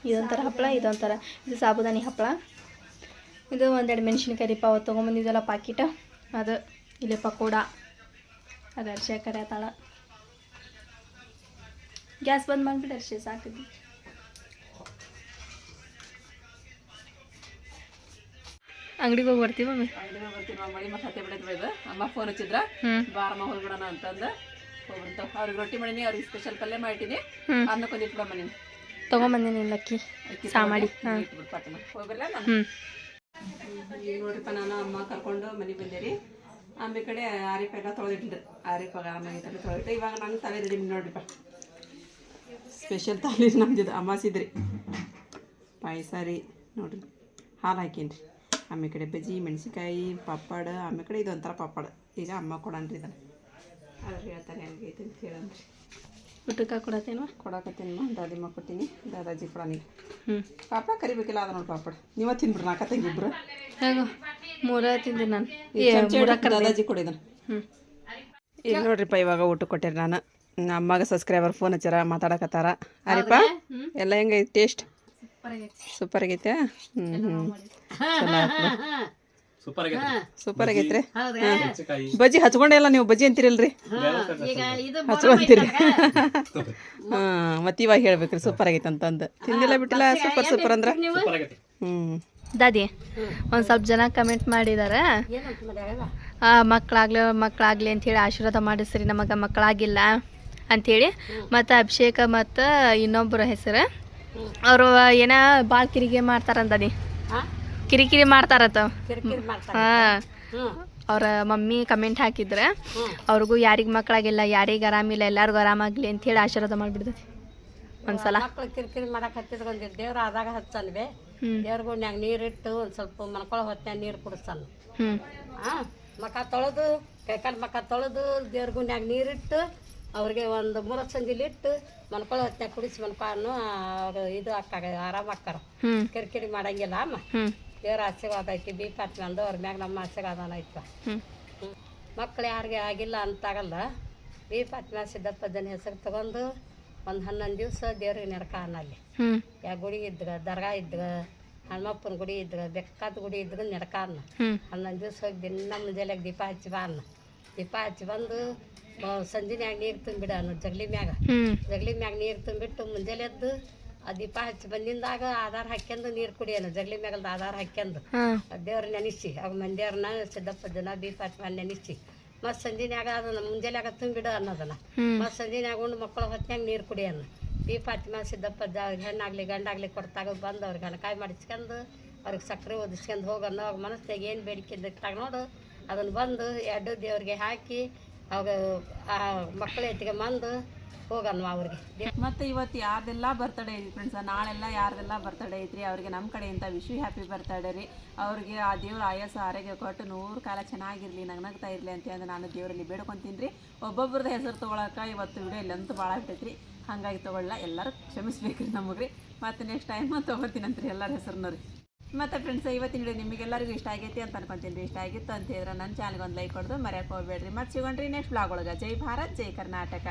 ಇದೊಂಥರ ಹಪ್ಪಳ ಇದೊಂಥರ ಇದು ಸಾಬುದಾನಿ ಹಪ್ಪಳ ಇದು ಒಂದೆರಡು ಮೆಣಸಿನ್ಕಾಯಿ ರೀ ಪಾವ ತೊಗೊಂಬಂದಿದ್ದಲ್ಲ ಪಾಕಿಟ. ಅದು ಇಲ್ಲಿ ಪಕೋಡ ಅದು ಅರ್ಶಿ ಕರಿಯತ್ತಾಳ ಗ್ಯಾಸ್ ಬಂದ್ ಮಾಡಿಬಿಟ್ಟು ಅರ್ಶಿ ಸಾಕಿದ್ವಿ. ಅಂಗಡಿಗೆ ಹೋಗಿ ಬರ್ತೀವಿ ಮಮ್ಮಿ. ಅಂಗಡಿಗೆ ಹೋಗಿ ಬರ್ತೀವಿ ಮಳಿ ಮತ್ತೆ ಹತ್ತೆ ಬಿಡೈತೆ ಅಮ್ಮ ಫೋನ್ ಹಚ್ಚಿದ್ರ ಬಾರಮ್ಮ ಹೋಗ್ಬಿಡೋಣ ಅಂತಂದು. ಅವ್ರಿಗೆ ರೊಟ್ಟಿ ಮಾಡೀನಿ ಅವ್ರಿಗೆ ಸ್ಪೆಷಲ್ ಪಲ್ಯ ಹ್ಞೂ ಅನ್ನಕ್ಕೊಂದು ಇಟ್ಬಿಡಮ್ಮ ನೀನು. ತಗೊಂಬಂದಿನಿ ಲಕ್ಕಿ ಸಾಮಾಡಿ ಇಟ್ಬಿಡು ಹೋಗಲ್ಲ ನಾನು? ಹ್ಞೂ ಈಗ ನೋಡ್ರಿಪ್ಪ ನಾನು ಅಮ್ಮ ಕರ್ಕೊಂಡು ಮನೆಗೆ ಬಂದೇರಿ. ಆಮೇಲೆ ಕಡೆ ಆರಿಪ ಎಲ್ಲ ತೊಳೆದಿಟ್ಟು ಆರಿಪ ಆಮೇಲೆ ತಲೆ ತೊಳೆದಿಟ್ಟು ಇವಾಗ ನಾನು ತಲೆ ರೆಡಿ ನೋಡ್ರಿಪ್ಪ. ಸ್ಪೆಷಲ್ ತಲೆ ನಮ್ದಿದ್ದು ಅಮಾಸಿದ್ರಿ. ಪಾಯಸ ರೀ. ನೋಡ್ರಿ. ಹಾಲು ಹಾಕೀನಿ ಆಮೇಲೆ ಕಡೆ ಬಜ್ಜಿ ಮೆಣಸಿನ್ಕಾಯಿ ಪಾಪಡ ಆಮೇಲೆ ಕಡೆ ಇದೊಂಥರ ಪಾಪಡ ಈಗ ಅಮ್ಮ ಕೊಡನ್ರಿ ಇದನ್ನು. ಅದ್ರ ಹೇಳ್ತಾರೆ ಹೆಂಗೈತೆ ಅಂತ ಹೇಳನ್ರಿ ಊಟಕ್ಕೆ ಕೊಡತ್ತೇನು ಕೊಡಕತ್ತೀನಿ ದಾದಿಮ್ಮ ಕೊಟ್ಟಿನಿ ದಾದಾಜಿ ಕೊಡನಿ. ಹ್ಞೂ ಪಾಪಡ ಕರಿಬೇಕಿಲ್ಲ ಅದ ನೋಡಿ ಪಾಪಡ. ನೀವ ತಿನ್ಬಿಡ್ರಿ ನಾಲ್ಕ ಇಬ್ರು ಹೇಗೋ ಮೂರ ತಿಂದೆ ನಾನು. ದಾದಾಜಿ ಕೊಡಿದನು ಹ್ಞೂ ಈಗ ನೋಡ್ರಿಪ್ಪ ಇವಾಗ ಊಟ ಕೊಟ್ಟಿರಿ ನಾನು. ಅಮ್ಮಾಗ ಅಮ್ಮಗೆ ಸಬ್ಸ್ಕ್ರೈಬರ್ ಫೋನ್ ಹಚ್ಚಾರ ಮಾತಾಡಕತ್ತಾರ. ಅರಿಪ್ಪ ಎಲ್ಲ ಹೆಂಗೈತೆ ಟೇಸ್ಟ್ ಸೂಪರ್ ಆಗೈತೆ. ಹ್ಞೂ ಹ್ಞೂ ಚಲೋ ಸೂಪರ್ ಆಗೈತ್ರಿ? ಬಜ್ಜಿ. ಹಚ್ಕೊಂಡೆಲ್ಲ ನೀವು ಬಜ್ಜಿ ಅಂತೀರಲ್ರಿ? ಈಗ ಇದು ಹಚ್ಕೊಂತೀರಿ. ಹಾಂ ಮತ್ತೆ ಇವಾಗ ಹೇಳ್ಬೇಕ್ರಿ ಸೂಪರ್ ಆಗೈತೆ ಅಂತಂದು. ತಿಂದಿಲ್ಲ ಬಿಟ್ಟಿಲ್ಲ ಸೂಪರ್ ಸೂಪರ್ ಅಂದ್ರೆ. ಹ್ಮ್. ದಾದಿ ಒಂದು ಸ್ವಲ್ಪ ಜನ ಕಮೆಂಟ್ ಮಾಡಿದಾರೆ. ಆ, ಮಕ್ಕಳಾಗ್ಲಿ ಮಕ್ಕಳಾಗ್ಲಿ ಅಂಥೇಳಿ ಆಶೀರ್ವಾದ ಮಾಡಿಸ್ರಿ ನಮಗೆ ಮಕ್ಕಳಾಗಿಲ್ಲ ಅಂಥೇಳಿ ಮತ್ತು ಅಭಿಷೇಕ ಮತ್ತು ಇನ್ನೊಬ್ಬರ ಹೆಸರು. ಅವರು ಏನ ಭಾಳ ಕಿರಿಗೆ ಮಾಡ್ತಾರಂದದಿ ಕಿರಿಕಿರಿ ಮಾಡ್ತಾರತ್ತ ಕಿರಿಕಿರಿ ಮಾಡ್ತಾರೆ ಹಾಂ. ಅವ್ರ ಮಮ್ಮಿ ಕಮೆಂಟ್ ಹಾಕಿದ್ರೆ ಅವ್ರಿಗೂ ಯಾರಿಗೆ ಮಕ್ಕಳಾಗಿಲ್ಲ ಯಾರಿಗೆ ಆರಾಮಿಲ್ಲ ಎಲ್ಲರಿಗೂ ಅಂತ ಹೇಳಿ ಆಶೀರ್ವಾದ ಮಾಡಿಬಿಡ್ತೈತಿ. ಒಂದ್ಸಲ. ಮಕ್ಳು ಕಿರಿಕಿರಿ ಮಾಡಕ್ಕೆ ಹತ್ತಿದ್ರೆ ಒಂದು ದೇವ್ರ ಆದಾಗ ಹಚ್ಚಲ್ವೇ ದೇವ್ರಿಗೂ ದೇವ್ರ ಗುಂಡ್ಯಾಗ ನೀರಿಟ್ಟು ಒಂದು ಸ್ವಲ್ಪ ಮನ್ಕೊಳ ಹೊತ್ನ್ಯಾಗ ನೀರು ಹ್ಞೂ ಹಾಂ ಮಕ ತೊಳೆದು ಕೈಕಾಲು ಮಕ ತೊಳೆದು ದೇವ್ರ ಗುಂಡ್ಯಾಗ ನೀರಿಟ್ಟು ಅವ್ರಿಗೆ ಒಂದು ಮೂರು ಸಂಜಿಲಿಟ್ಟು ಮನ್ಕೊಳ ಹೊತ್ನ್ಯಾಗ ಕುಡಿಸಿ ಮನ್ಕೊಂಡು ಇದು ಆರಾಮ ಹ್ಞೂ ಕಿರಿಕಿರಿ ಮಾಡಂಗಿಲ್ಲ ಅಮ್ಮ. ದೇವ್ರ ಆಶೀರ್ವಾದ ಐತಿ ಬಿ ಅಂದು ಅವ್ರ ಮ್ಯಾಗ ನಮ್ಮ ಆಶೀರ್ವಾದನ ಐತಿ ಮಕ್ಳು ಯಾರಿಗೆ ಆಗಿಲ್ಲ ಅಂತಾಗಲ್ಲ. ಬಿ ಪಾತ್ಮಿಯ ಸಿದ್ದಪ್ಪ ಜನ ಹೆಸರು ತಗೊಂಡು ಒಂದು ಹನ್ನೊಂದು ದಿವಸ ದೇವ್ರಿಗೆ ನಡ್ಕ ಅಲ್ಲಿ ಯಾವ ಯಾ ಗುಡಿ ಇದ್ಗ ದರ್ಗಾ ಇದ್ಗ ಹನುಮಪ್ಪನ ಗುಡಿ ಇದ್ರ ಬೆಕ್ಕಾದ ಗುಡಿ ಇದ್ರ ನಡ್ಕ ಅನ್ನ. ಹನ್ನೊಂದು ದಿವಸ ಹೋಗಿ ದಿನ ಮುಂಜಾನೆ ದೀಪ ಹಚ್ಚಿ ಬಾ ಅನ್ನ. ದೀಪ ಹಚ್ಚಿ ಬಂದು ಸಂಜೆನ್ಯಾಗ ನೀರು ತುಂಬಿಡ ಅನ್ನ ಜಗಲಿ ಮ್ಯಾಗ. ಜಗಲಿ ಮ್ಯಾಗ ನೀರು ತುಂಬಿಟ್ಟು ಮುಂಜಾನೆ ಎದ್ದು ಆ ದೀಪ ಹಚ್ಚಿ ಬಂದಿಂದಾಗ ಆಧಾರ ಹಾಕ್ಯಂದು ನೀರು ಕುಡಿಯೋನು ಜಗಲಿ ಮ್ಯಾಗಲ್ದ ಆಧಾರ ಹಾಕ್ಯಂದು. ದೇವ್ರ ನೆನೆಸಿ ಅವ್ ಮಂದಿಯವ್ರನ್ನ ಸಿದ್ದಪ್ಪ ಜನ ಬಿ ಪಾತ್ಮ ನೆನೆಸಿ ಮತ್ತು ಸಂಜಿನ್ಯಾಗ ಅದನ್ನ ಮುಂಜಾನೆಯಾಗ ತುಂಬಿಡು ಅನ್ನೋದನ್ನ ಮತ್ತು ಸಂಜಿನ್ಯಾಗ ಉಂಡು ಮಕ್ಕಳು ಹೊತ್ನ್ಯಾಗ ನೀರು ಕುಡಿಯೋನು. ಅನ್ನ ಹಚ್ಚಿ ಸಿದ್ದಪ್ಪ ಹೆಣ್ಣಾಗ್ಲಿ ಗಂಡಾಗ್ಲಿ ಕೊಡ್ತಾಗ ಬಂದು ಅವ್ರಿಗೆ ಹಣಕಾಯಿ ಮಾಡಿಸ್ಕೊಂಡು ಅವ್ರಿಗೆ ಸಕ್ಕರೆ ಒದಿಸ್ಕೊಂಡು ಹೋಗನ್ನ ಅವಾಗ ಮನಸ್ಸಿನಾಗ ಏನು ಬೇಡಿಕೆ ಇದ್ದಾಗ ನೋಡು. ಅದನ್ನು ಬಂದು ಎರಡು ದೇವ್ರಿಗೆ ಹಾಕಿ ಅವಾಗ ಆ ಮಕ್ಕಳ ಎತ್ತಿಗೆ ಮಂದು ಹೋಗನ್ವ ಅವ್ರಿಗೆ? ಮತ್ತೆ ಇವತ್ತು ಯಾರ್ದೆಲ್ಲ ಬರ್ತಡೇ ಐತಿ ಫ್ರೆಂಡ್ಸ್ ನಾಳೆಲ್ಲ ಯಾರ್ದೆಲ್ಲ ಬರ್ತಡೇ ಐತ್ರಿ? ಅವ್ರಿಗೆ ನಮ್ಮ ಕಡೆಯಿಂದ ವಿಶ್ ಹ್ಯಾಪಿ ಬರ್ತಡೇ ರೀ. ಅವ್ರಿಗೆ ಆ ದೇವ್ರ ಆಯಾಸ ಆರೋಗ್ಯ ಕೊಟ್ಟು ನೂರು ಕಾಲ ಚೆನ್ನಾಗಿರಲಿ, ನಗ್ನಗ್ತಾ ಇರಲಿ ಅಂತ ಅಂದು ನಾನು ದೇವರಲ್ಲಿ ಬೇಡ್ಕೊತೀನಿ ರೀ. ಒಬ್ಬೊಬ್ರದ್ದು ಹೆಸರು ತೊಗೊಳಕ್ಕೆ ಇವತ್ತು ವಿಡಿಯೋ ಇಲ್ಲಂತೂ ಭಾಳ ಬಿಟ್ಟೈತ್ರಿ. ಹಂಗಾಗಿ ತೊಗೊಳ್ಳ, ಎಲ್ಲರೂ ಕ್ಷಮಿಸ್ಬೇಕ್ರಿ ನಮಗೆ ರೀ. ಮತ್ತು ನೆಕ್ಸ್ಟ್ ಟೈಮ್ ತೊಗೊತೀನಂತ್ರಿ ಎಲ್ಲರ ಹೆಸರನ್ನ ರೀ. ಮತ್ತು ಫ್ರೆಂಡ್ಸ್ ಇವತ್ತಿನ ವಿಡಿಯೋ ನಿಮಗೆಲ್ಲರಿಗೂ ಇಷ್ಟ ಆಗೈತಿ ಅಂತ ಅನ್ಕೊಂತೀನಿ ಇಷ್ಟ ಆಗಿತ್ತು ಅಂತ ಹೇಳಿದ್ರೆ ನನ್ನ ಚಾನಲ್ಗೆ ಒಂದು ಲೈಕ್ ಕೊಡೋದು ಮರ್ಯಾಕೆ ಹೋಗ್ಬೇಡ್ರಿ. ಮತ್ತು ಸಿಗೋಣ್ರಿ ನೆಕ್ಸ್ಟ್ ಬ್ಲಾಗ್ ಒಳಗೆ. ಜೈ ಭಾರತ್, ಜೈ ಕರ್ನಾಟಕ.